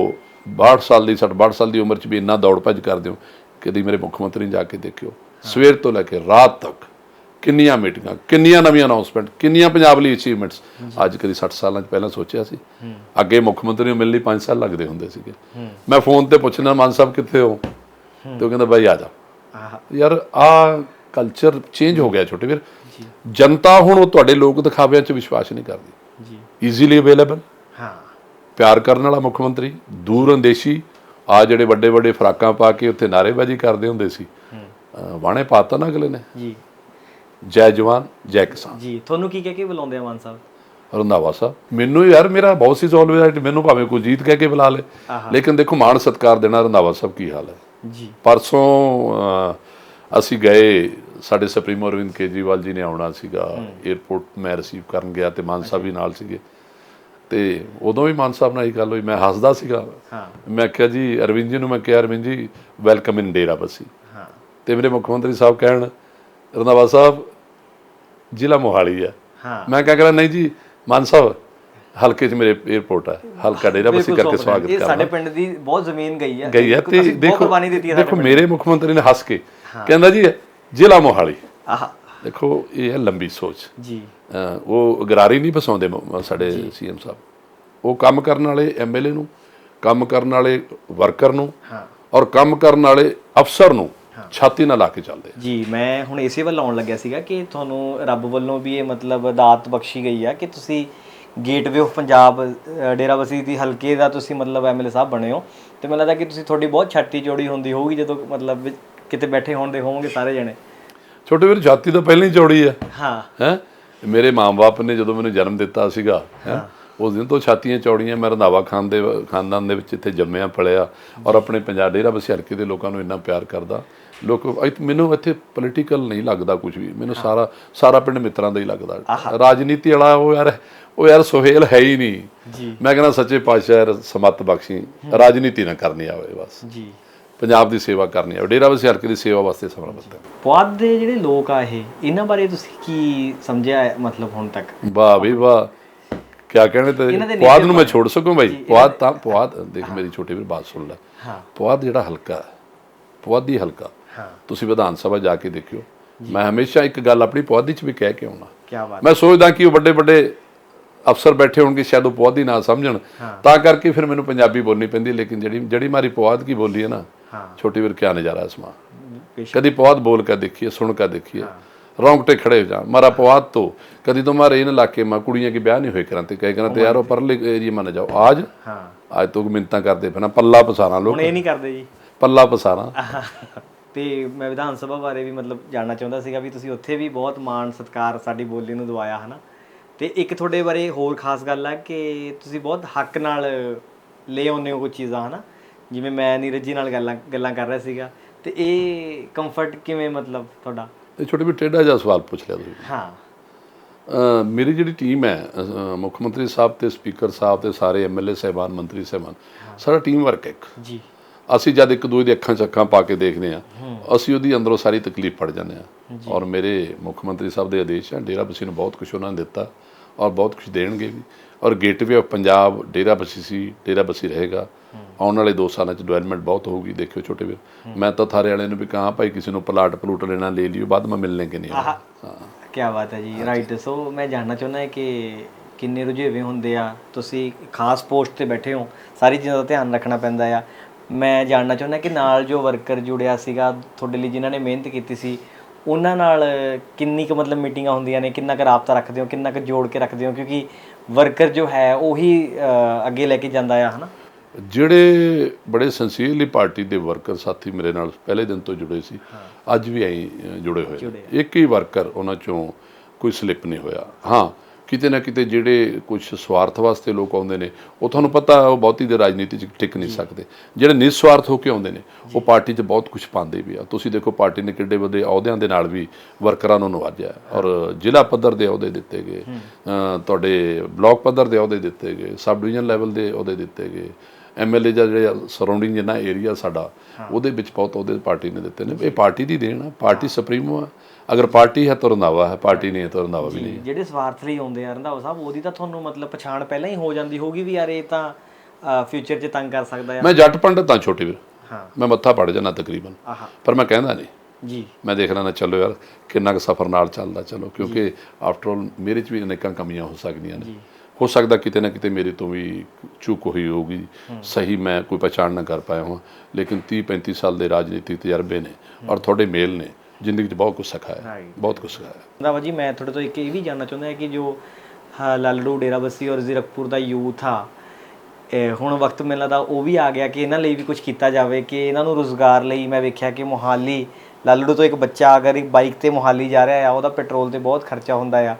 62 ਸਾਲ ਦੀ 60 62 ਸਾਲ ਦੀ ਉਮਰ 'ਚ ਵੀ ਇੰਨਾ ਦੌੜ ਭੱਜ ਕਰਦੇ ਹੋ ਕਦੀ ਮੇਰੇ ਮੁੱਖ ਮੰਤਰੀ ਨੂੰ ਜਾ ਕੇ ਦੇਖਿਓ। ਸਵੇਰ ਤੋਂ ਲੈ ਕੇ ਰਾਤ ਤੱਕ ਕਿੰਨੀਆਂ ਮੀਟਿੰਗਾਂ ਕਿੰਨੀਆਂ ਨਵੀਆਂ ਅਨਾਉਂਸਮੈਂਟ ਕਿੰਨੀਆਂ ਪੰਜਾਬ ਲਈ ਅਚੀਵਮੈਂਟਸ ਅੱਜ ਕਦੀ 60 ਸਾਲਾਂ 'ਚ ਪਹਿਲਾਂ ਸੋਚਿਆ ਸੀ। ਅੱਗੇ ਮੁੱਖ ਮੰਤਰੀ ਨੂੰ ਮਿਲਣ ਲਈ 5 ਸਾਲ ਲੱਗਦੇ ਹੁੰਦੇ ਸੀਗੇ। ਮੈਂ ਫੋਨ ਤੇ ਪੁੱਛਣਾ ਮਾਨ ਸਾਹਿਬ ਕਿੱਥੇ ਹੋ? ਤੇ ਉਹ ਕਹਿੰਦਾ ਬਾਈ ਆ ਜਾ। ਯਾਰ ਆ ਕਲਚਰ ਚੇਂਜ ਹੋ ਗਿਆ ਛੋਟੇ ਵੀਰ। ਜਨਤਾ ਹੁਣ ਉਹ ਤੁਹਾਡੇ ਲੋਕ ਦਿਖਾਵਿਆਂ 'ਚ ਵਿਸ਼ਵਾਸ ਨਹੀਂ ਕਰਦੀ। ਜੀ। ਈਜ਼ੀਲੀ ਅਵੇਲੇਬਲ ਹਾਂ। ਪਿਆਰ ਕਰਨ ਵਾਲਾ ਮੁੱਖ ਮੰਤਰੀ ਦੂਰ ਅੰਦੇਸ਼ੀ। ਆ ਜਿਹੜੇ ਵੱਡੇ ਵੱਡੇ ਫਰਾਕਾਂ ਪਾ ਕੇ ਉੱਥੇ ਨਾਰੇਬਾਜ਼ੀ ਕਰਦੇ ਹੁੰਦੇ ਸੀ। ਬਾਣੇ ਪਾਤਾ ਨਾ ਅਗਲੇ ਨੇ। ਜੀ। ਜੈ ਜਵਾਨ ਜੈ ਕਿਸਾਨ। ਜੀ ਤੁਹਾਨੂੰ ਕੀ ਕਹਿ ਕੇ ਬੁਲਾਉਂਦੇ ਆ ਮਾਨ ਸਾਹਿਬ? ਰੰਧਾਵਾ ਸਾਹਿਬ ਮੈਨੂੰ ਯਾਰ ਮੇਰਾ ਬਹੁਤ ਸੀ ਆਲਵੇਜ਼ ਮੈਨੂੰ ਭਾਵੇਂ ਕੋਈ ਜੀਤ ਕਹਿ ਕੇ ਬੁਲਾ ਲੇ ਲੇਕਿਨ ਦੇਖੋ ਮਾਣ ਸਤਕਾਰ ਦੇਣਾ ਰੰਧਾਵਾ ਸਾਹਿਬ ਕੀ ਹਾਲ ਹੈ। ਜੀ। ਪਰਸੋਂ ਅਸੀਂ ਗਏ ਸਾਡੇ ਸੁਪਰੀਮੋ ਅਰਵਿੰਦ ਕੇਜਰੀਵਾਲ ਜੀ ਨੇ ਆਉਣਾ ਸੀਗਾ 에어ਪੋਰਟ ਮੈਂ ਰਿਸੀਵ ਕਰਨ ਗਿਆ ਤੇ ਮਾਨ ਸਾਹਿਬ ਵੀ ਨਾਲ ਸੀਗੇ। ਤੇ ਉਦੋਂ ਵੀ ਮਾਨ ਸਾਹਿਬ ਨਾਲ ਇਹ ਗੱਲ ਹੋਈ ਮੈਂ ਹੱਸਦਾ ਸੀਗਾ। ਹਾਂ। ਮੈਂ ਕਿਹਾ ਜੀ ਅਰਵਿੰਦ ਜੀ ਨੂੰ ਮੈਂ ਕਿਹਾ ਅਰਵਿੰਦ ਜੀ ਵੈਲਕਮ ਇਨ ਡੇਰਾ ਬਸੀ। ਹਾਂ। ਤੇ ਮੇਰੇ ਮੁੱਖ ਮੰਤਰੀ ਸਾਹਿਬ ਕਹਿਣ ਰੰਧਾਵਾ ਸਾਹਿਬ ਜ਼ਿਲ੍ਹਾ ਮੋਹਾਲੀ ਹਾਂ। ਮੈਂ ਕਿਹਾ ਕਰਾਂ ਨਹੀਂ ਜੀ ਮਾਨ ਸਾਹਿਬ ਹਲਕੇ 'ਚ ਮੇਰੇ 에어ਪੋਰਟ ਹੈ ਹਲਕਾ ਡੇਰਾ ਬਸੀ ਕਰਕੇ ਸਵਾਗਤ ਕਰਨਾ ਸਾਡੇ ਪਿੰਡ ਦੀ ਬਹੁਤ ਜ਼ਮੀਨ ਗਈ ਹੈ ਗਈ ਇੱਕ ਤੇ ਦੇਖੋ ਦੇਖੋ ਮੇਰੇ ਮੁੱਖ ਮੰਤਰੀ ਨੇ ਹੱਸ ਕੇ ਕਹਿੰਦਾ ਜੀ ਜ਼ਿਲ੍ਹਾ ਮੋਹਾਲੀ। ਆਹ। ਦੇਖੋ ਇਹ ਹੈ ਲੰਬੀ ਸੋਚ। ਜੀ। ਉਹ ਗਰਾਰੀ ਨਹੀਂ ਫਸਾਉਂਦੇ ਸਾਡੇ ਸੀਐਮ ਸਾਹਿਬ। ਉਹ ਕੰਮ ਕਰਨ ਵਾਲੇ ਐਮਐਲਏ ਨੂੰ ਕੰਮ ਕਰਨ ਵਾਲੇ ਵਰਕਰ ਨੂੰ ਹਾਂ। ਔਰ ਕੰਮ ਕਰਨ ਵਾਲੇ ਅਫਸਰ ਨੂੰ ਛਾਤੀ ਨਾਲ ਲਾ ਕੇ ਚੱਲਦੇ ਆ। ਜੀ ਮੈਂ ਹੁਣ ਇਸੇ ਵੱਲ ਆਉਣ ਲੱਗਿਆ ਸੀਗਾ ਕਿ ਤੁਹਾਨੂੰ ਰੱਬ ਵੱਲੋਂ ਵੀ ਇਹ ਮਤਲਬ ਦਾਤ ਬਖਸ਼ੀ ਗਈ ਆ ਕਿ ਤੁਸੀਂ ਗੇਟਵੇ ਆਫ ਪੰਜਾਬ ਡੇਰਾਬੱਸੀ ਦੀ ਹਲਕੇ ਦਾ ਤੁਸੀਂ ਮਤਲਬ ਐਮਐਲਏ ਸਾਹਿਬ ਬਣੇ ਹੋ। ਤੇ ਮੈਨੂੰ ਲੱਗਦਾ ਕਿ ਤੁਸੀਂ ਤੁਹਾਡੀ ਬਹੁਤ ਛਾਤੀ ਚੌੜੀ ਹੁੰਦੀ ਹੋਊਗੀ ਜਦੋਂ ਮਤਲਬ ਕਿਤੇ ਬੈਠੇ ਹੋਣਦੇ ਹੋਵੋਗੇ ਸਾਰੇ ਜਣੇ। ਛੋਟੇ ਵੀਰ ਛਾਤੀ ਤਾਂ ਪਹਿਲਾਂ ਹੀ ਚੌੜੀ ਹੈ ਹਾਂ। ਹੈ? ਮੇਰੇ ਮਾਂ-ਬਾਪ ਨੇ ਜਦੋਂ ਮੈਨੂੰ ਜਨਮ ਦਿੱਤਾ ਸੀਗਾ ਹੈਂ, ਉਸ ਦਿਨ ਤੋਂ ਛਾਤੀਆਂ ਚੌੜੀਆਂ ਮੈਂ ਰੰਧਾਵਾ ਖਾਨ ਦੇ ਖਾਨਦਾਨ ਦੇ ਵਿੱਚ ਇੱਥੇ ਜੰਮਿਆ ਪਲਿਆ ਔਰ ਆਪਣੇ ਪੰਜਾਬ ਡੇਰਾ ਬਸੀ ਹਲਕੇ ਦੇ ਲੋਕਾਂ ਨੂੰ ਇੰਨਾ ਪਿਆਰ ਕਰਦਾ। ਲੋਕ ਮੈਨੂੰ ਇੱਥੇ ਪੋਲੀਟੀਕਲ ਨਹੀਂ ਲੱਗਦਾ ਕੁਝ ਵੀ। ਮੈਨੂੰ ਸਾਰਾ ਸਾਰਾ ਪਿੰਡ ਮਿੱਤਰਾਂ ਦਾ ਹੀ ਲੱਗਦਾ। ਰਾਜਨੀਤੀ ਵਾਲਾ ਉਹ ਯਾਰ ਉਹ ਯਾਰ ਸੁਹੇਲ ਹੈ ਹੀ ਨਹੀਂ। ਜੀ। ਮੈਂ ਕਹਿੰਦਾ ਸੱਚੇ ਪਾਤਸ਼ਾਹ ਯਾਰ ਸਮਤ ਬਖਸ਼ੀ। ਰਾਜਨੀਤੀ ਨਾ ਕਰਨੀ ਆਵੇ ਬਸ। ਜੀ। ਪੰਜਾਬ ਦੀ ਸੇਵਾ ਕਰਨੀ ਆਵੇ। ਡੇਰਾ ਬਸੀ ਹਲਕੇ ਦੀ ਸੇਵਾ ਵਾਸਤੇ ਸਮਰਪਿਤ ਹੈ। ਪੁਆਧ ਦੇ ਜਿਹੜੇ ਲੋਕ ਆ ਇਹ ਇਹਨਾਂ ਬਾਰੇ ਤੁਸੀਂ ਕੀ ਸਮਝਿਆ ਹੈ ਮਤਲਬ ਹੁਣ ਤੱਕ? ਵਾਹ ਵੀ ਵਾਹ। ਕਿਆ ਕਹਿਣੇ ਤੇ ਇਹਨਾਂ ਦੇ ਪੁਆਧ ਨੂੰ ਮੈਂ ਛੋੜ ਸਕੂੰ ਬਾਈ? ਪੁਆਧ ਤਾਂ ਪੁਆਧ ਦੇਖ ਮੇਰੀ ਛੋਟੀ ਵੀਰ ਬਾਤ ਸੁਣ ਲੈ। ਹਾਂ। ਪੁਆਧ ਜਿਹੜਾ ਹਲਕਾ ਹੈ, ਪੁਆਧੀ ਹਲਕਾ। ਤੁਸੀਂ ਵਿਧਾਨ ਸਭਾ ਜਾ ਕੇ ਦੇਖਿਓ। ਮੈਂ ਹਮੇਸ਼ਾ ਇੱਕ ਗੱਲ ਆਪਣੀ ਪੌਦੀ 'ਚ ਵੀ ਕਹਿ ਕੇ ਆਉਣਾ। ਕੀ ਬਾਤ ਮੈਂ ਸੋਚਦਾ ਕਿ ਉਹ ਵੱਡੇ ਵੱਡੇ ਅਫਸਰ ਬੈਠੇ ਹੋਣਗੇ ਸ਼ਾਇਦ ਉਹ ਪੌਦੀ ਨਾ ਸਮਝਣ। ਤਾਂ ਕਰਕੇ ਫਿਰ ਮੈਨੂੰ ਪੰਜਾਬੀ ਬੋਲਣੀ ਪੈਂਦੀ ਲੇਕਿਨ ਜਿਹੜੀ ਜਿਹੜੀ ਮਾਰੀ ਪੌਦ ਕੀ ਬੋਲੀ ਹੈ ਨਾ ਛੋਟੀ ਵੀਰ ਕਿਆ ਨਜ਼ਾਰਾ ਅਸਮਾ ਕਦੀ ਪੌਦ ਬੋਲ ਕੇ ਦੇਖੀਏ ਸੁਣ ਕੇ ਦੇਖੀਏ। ਰੌਂਗਟੇ ਖੜੇ ਹੋ ਜਾ ਮਾਰਾ ਪਵਾਦ ਤੋਂ ਕਦੀ ਤੋਂ ਮਾਰੇ ਇਹਨਾਂ ਇਲਾਕੇ ਮਾ ਕੁੜੀਆਂ ਕੇ ਵਿਆਹ ਨਹੀਂ ਹੋਏ ਕਰਾਂ ਤੇ ਕਹਿ ਕਰਾਂ ਤੇ ਯਾਰ ਉਹ ਪਰਲੇ ਏਰੀਆ ਮਾ ਜਾਓ। ਆਜ? ਹਾਂ। ਅੱਜ ਤੋਂ ਮਿੰਤਾਂ ਕਰਦੇ ਫਿਰ ਪੱਲਾ ਪਸਾਰਾਂ ਲੋਕ ਹੁਣ ਇਹ ਨਹੀਂ ਕਰਦੇ ਜੀ। ਪੱਲਾ ਪਸਾਰਾਂ। ਤੇ ਮੈਂ ਵਿਧਾਨ ਸਭਾ ਬਾਰੇ ਵੀ ਮਤਲਬ ਜਾਣਨਾ ਚਾਹੁੰਦਾ ਸੀਗਾ ਵੀ ਤੁਸੀਂ ਉੱਥੇ ਵੀ ਬਹੁਤ ਮਾਣ ਸਤਿਕਾਰ ਸਾਡੀ ਬੋਲੀ ਨੂੰ ਦਵਾਇਆ ਹਨਾ? ਤੇ ਇੱਕ ਤੁਹਾਡੇ ਬਾਰੇ ਹੋਰ ਖਾਸ ਗੱਲ ਹੈ ਕਿ ਤੁਸੀਂ ਬਹੁਤ ਹੱਕ ਨਾਲ ਲੈ ਆਉਂਦੇ ਹੋ ਕੁਝ ਚੀਜ਼ਾਂ ਹਨਾ? ਜਿਵੇਂ ਮੈਂ ਨੀਰਜ ਜੀ ਨਾਲ ਗੱਲਾਂ ਗੱਲਾਂ ਕਰ ਰਿਹਾ ਸੀਗਾ ਤੇ ਇਹ ਕੰਫਰਟ ਕਿਵੇਂ ਮਤਲਬ ਤੁਹਾਡਾ? ਇਹ ਛੋਟੇ ਵੀ ਟੇਢਾ ਜਿਹਾ ਸਵਾਲ ਪੁੱਛ ਲਿਆ ਤੁਸੀਂ। ਹਾਂ। ਮੇਰੀ ਜਿਹੜੀ ਟੀਮ ਹੈ ਮੁੱਖ ਮੰਤਰੀ ਸਾਹਿਬ ਤੇ ਸਪੀਕਰ ਸਾਹਿਬ ਤੇ ਸਾਰੇ ਐਮਐਲਏ ਸਹਿਬਾਨ ਮੰਤਰੀ ਸਹਿਬਾਨ ਸਾਰਾ ਟੀਮ ਵਰਕ ਇੱਕ। ਜੀ। ਅਸੀਂ ਜਦ ਇੱਕ ਦੂਜੇ ਦੀ ਅੱਖਾਂ 'ਚ ਅੱਖਾਂ ਪਾ ਕੇ ਦੇਖਦੇ ਹਾਂ ਅਸੀਂ ਉਹਦੀ ਅੰਦਰੋਂ ਸਾਰੀ ਤਕਲੀਫ ਪੜ ਜਾਂਦੇ ਹਾਂ। ਔਰ ਮੇਰੇ ਮੁੱਖ ਮੰਤਰੀ ਸਾਹਿਬ ਦੇ ਆਦੇਸ਼ ਹੈ ਡੇਰਾ ਬਸੀ ਨੂੰ ਬਹੁਤ ਕੁਝ ਉਹਨਾਂ ਨੇ ਦਿੱਤਾ ਔਰ ਬਹੁਤ ਕੁਝ ਦੇਣਗੇ ਵੀ। ਔਰ ਗੇਟਵੇ ਆਫ ਪੰਜਾਬ ਡੇਰਾ ਬਸੀ ਸੀ ਡੇਰਾ ਬਸੀ ਰਹੇਗਾ। ਆਉਣ ਵਾਲੇ 2 ਸਾਲਾਂ 'ਚ ਡਿਵੈਲਪਮੈਂਟ ਬਹੁਤ ਹੋਊਗੀ ਦੇਖਿਓ ਛੋਟੇ ਵੀਰ। ਮੈਂ ਤਾਂ ਥਾਰੇ ਵਾਲਿਆਂ ਨੂੰ ਵੀ ਕਹਾਂ ਭਾਈ ਕਿਸੇ ਨੂੰ ਪਲਾਟ ਪਲੂਟ ਲੈਣਾ ਲੈ ਲਿਓ ਬਾਅਦ ਮੈਂ ਮਿਲਣੇ ਕਿ ਨਹੀਂ ਆਹ। ਕੀ ਬਾਤ ਹੈ ਜੀ ਰਾਈਟ ਸੋ ਮੈਂ ਜਾਣਨਾ ਚਾਹੁੰਦਾ ਹਾਂ ਕਿ ਕਿੰਨੇ ਰੁਝੇਵੇਂ ਹੁੰਦੇ ਆ ਤੁਸੀਂ ਖਾਸ ਪੋਸਟ ਤੇ ਬੈਠੇ ਹੋ ਸਾਰੀ ਚੀਜ਼ਾਂ ਦਾ ਧਿਆਨ ਰੱਖਣਾ ਪੈਂਦਾ ਆ। ਮੈਂ ਜਾਣਨਾ ਚਾਹੁੰਦਾ ਕਿ ਨਾਲ ਜੋ ਵਰਕਰ ਜੁੜਿਆ ਸੀਗਾ ਤੁਹਾਡੇ ਲਈ ਜਿਨ੍ਹਾਂ ਨੇ ਮਿਹਨਤ ਕੀਤੀ ਸੀ ਉਹਨਾਂ ਨਾਲ ਕਿੰਨੀ ਕੁ ਮਤਲਬ ਮੀਟਿੰਗਾਂ ਹੁੰਦੀਆਂ ਨੇ ਕਿੰਨਾ ਕੁ ਰਾਬਤਾ ਰੱਖਦੇ ਹੋ ਕਿੰਨਾ ਕੁ ਜੋੜ ਕੇ ਰੱਖਦੇ ਹੋ? ਕਿਉਂਕਿ ਵਰਕਰ ਜੋ ਹੈ ਉਹੀ ਅੱਗੇ ਲੈ ਕੇ ਜਾਂਦਾ ਆ ਹਨਾ? ਜਿਹੜੇ ਬੜੇ ਸਿੰਸੀਅਰਲੀ ਪਾਰਟੀ ਦੇ ਵਰਕਰ ਸਾਥੀ ਮੇਰੇ ਨਾਲ ਪਹਿਲੇ ਦਿਨ ਤੋਂ ਜੁੜੇ ਸੀ ਅੱਜ ਵੀ ਐਂ ਜੁੜੇ ਹੋਏ ਇੱਕ ਹੀ ਵਰਕਰ ਉਹਨਾਂ ਚੋਂ ਕੋਈ ਸਲਿੱਪ ਨਹੀਂ ਹੋਇਆ। ਹਾਂ ਕਿਤੇ ਨਾ ਕਿਤੇ ਜਿਹੜੇ ਕੁਝ ਸਵਾਰਥ ਵਾਸਤੇ ਲੋਕ ਆਉਂਦੇ ਨੇ ਉਹ ਤੁਹਾਨੂੰ ਪਤਾ ਉਹ ਬਹੁਤੀ ਦੇ ਰਾਜਨੀਤੀ 'ਚ ਟਿਕ ਨਹੀਂ ਸਕਦੇ। ਜਿਹੜੇ ਨਿਸਵਾਰਥ ਹੋ ਕੇ ਆਉਂਦੇ ਨੇ ਉਹ ਪਾਰਟੀ 'ਚ ਬਹੁਤ ਕੁਝ ਪਾਉਂਦੇ ਵੀ ਆ। ਤੁਸੀਂ ਦੇਖੋ ਪਾਰਟੀ ਨੇ ਕਿੱਡੇ ਵੱਡੇ ਅਹੁਦਿਆਂ ਦੇ ਨਾਲ ਵੀ ਵਰਕਰਾਂ ਨੂੰ ਨਵਾਜਿਆ। ਔਰ ਜ਼ਿਲ੍ਹਾ ਪੱਧਰ ਦੇ ਅਹੁਦੇ ਦਿੱਤੇ ਗਏ। ਤੁਹਾਡੇ ਬਲਾਕ ਪੱਧਰ ਦੇ ਅਹੁਦੇ ਦਿੱਤੇ ਗਏ ਸਬ ਡਿਵੀਜ਼ਨ ਲੈਵਲ ਦੇ ਅਹੁਦੇ ਦਿੱਤੇ ਗਏ। ਐਮਐਲਏ ਜਾਂ ਜਿਹੜੇ ਸਰਾਊਂਡਿੰਗ ਜਿੰਨਾ ਏਰੀਆ ਸਾਡਾ ਉਹਦੇ ਵਿੱਚ ਬਹੁਤ ਉਹਦੇ ਪਾਰਟੀ ਨੇ ਦਿੱਤੇ ਨੇ। ਇਹ ਪਾਰਟੀ ਦੀ ਦੇਣ ਆ ਪਾਰਟੀ ਸੁਪਰੀਮੋ ਆ। ਅਗਰ ਪਾਰਟੀ ਹੈ ਤਾਂ ਰੰਧਾਵਾ ਹੈ ਪਾਰਟੀ ਨਹੀਂ ਹੈ ਤਾਂ ਰੰਧਾਵਾ ਵੀ ਨਹੀਂ। ਜਿਹੜੇ ਸਵਾਰਥ ਲਈ ਆਉਂਦੇ ਆ ਰੰਧਾਵਾ ਸਾਹਿਬ ਉਹਦੀ ਤਾਂ ਤੁਹਾਨੂੰ ਮਤਲਬ ਪਛਾਣ ਪਹਿਲਾਂ ਹੀ ਹੋ ਜਾਂਦੀ ਹੋਗੀ ਵੀ ਯਾਰ ਇਹ ਤਾਂ ਫਿਊਚਰ 'ਚ ਤੰਗ ਕਰ ਸਕਦਾ ਆ। ਮੈਂ ਜੱਟ ਪੰਡਤ ਤਾਂ ਛੋਟੇ ਵੀਰ। ਹਾਂ। ਮੈਂ ਮੱਥਾ ਪੜ ਜਾਣਾ ਤਕਰੀਬਨ। ਪਰ ਮੈਂ ਕਹਿੰਦਾ ਨਹੀਂ। ਜੀ। ਮੈਂ ਦੇਖਣਾ ਨਾ ਚਲੋ ਯਾਰ ਕਿੰਨਾ ਕੁ ਸਫ਼ਰ ਨਾਲ ਚੱਲਦਾ ਚਲੋ। ਕਿਉਂਕਿ ਆਫਟਰ ਆਲ ਮੇਰੇ 'ਚ ਵੀ ਅਨੇਕਾਂ ਕਮੀਆਂ ਹੋ ਸਕਦੀਆਂ ਨੇ। ਹੋ ਸਕਦਾ ਕਿਤੇ ਨਾ ਕਿਤੇ ਮੇਰੇ ਤੋਂ ਵੀ ਚੂਕ ਹੋਈ ਹੋਊਗੀ। ਸਹੀ ਮੈਂ ਕੋਈ ਪਛਾਣ ਨਾ ਕਰ ਪਾਇਆ ਹਾਂ ਲੇਕਿਨ 30 35 ਸਾਲ ਦੇ ਰਾਜਨੀਤਿਕ ਤਜਰਬੇ ਨੇ ਔਰ ਤੁਹਾਡੇ ਮੇਲ ਨੇ। ਜ਼ਿੰਦਗੀ 'ਚ ਬਹੁਤ ਕੁਝ ਸਿਖਾਇਆ. ਬਹੁਤ ਕੁਝ ਸਿਖਾਇਆ ਰੰਧਾਵਾ ਜੀ ਮੈਂ ਤੁਹਾਡੇ ਤੋਂ ਇੱਕ ਇਹ ਵੀ ਜਾਨਣਾ ਚਾਹੁੰਦਾ ਹਾਂ ਕਿ ਜੋ ਲਾਲੜੂ ਡੇਰਾਬੱਸੀ ਔਰ ਜ਼ੀਰਕਪੁਰ ਦਾ ਯੂਥ ਆ ਇਹ ਹੁਣ ਵਕਤ ਮੈਨੂੰ ਲੱਗਦਾ ਉਹ ਵੀ ਆ ਗਿਆ ਕਿ ਇਹਨਾਂ ਲਈ ਵੀ ਕੁਝ ਕੀਤਾ ਜਾਵੇ ਕਿ ਇਹਨਾਂ ਨੂੰ ਰੋਜ਼ਗਾਰ ਲਈ ਮੈਂ ਵੇਖਿਆ ਕਿ ਮੋਹਾਲੀ ਲਾਲੜੂ ਤੋਂ ਇੱਕ ਬੱਚਾ ਅਗਰ ਇੱਕ ਬਾਈਕ ਤੇ ਮੋਹਾਲੀ ਜਾ ਰਿਹਾ ਆ ਉਹਦਾ ਪੈਟਰੋਲ ਤੇ ਬਹੁਤ ਖਰਚਾ ਹੁੰਦਾ ਆ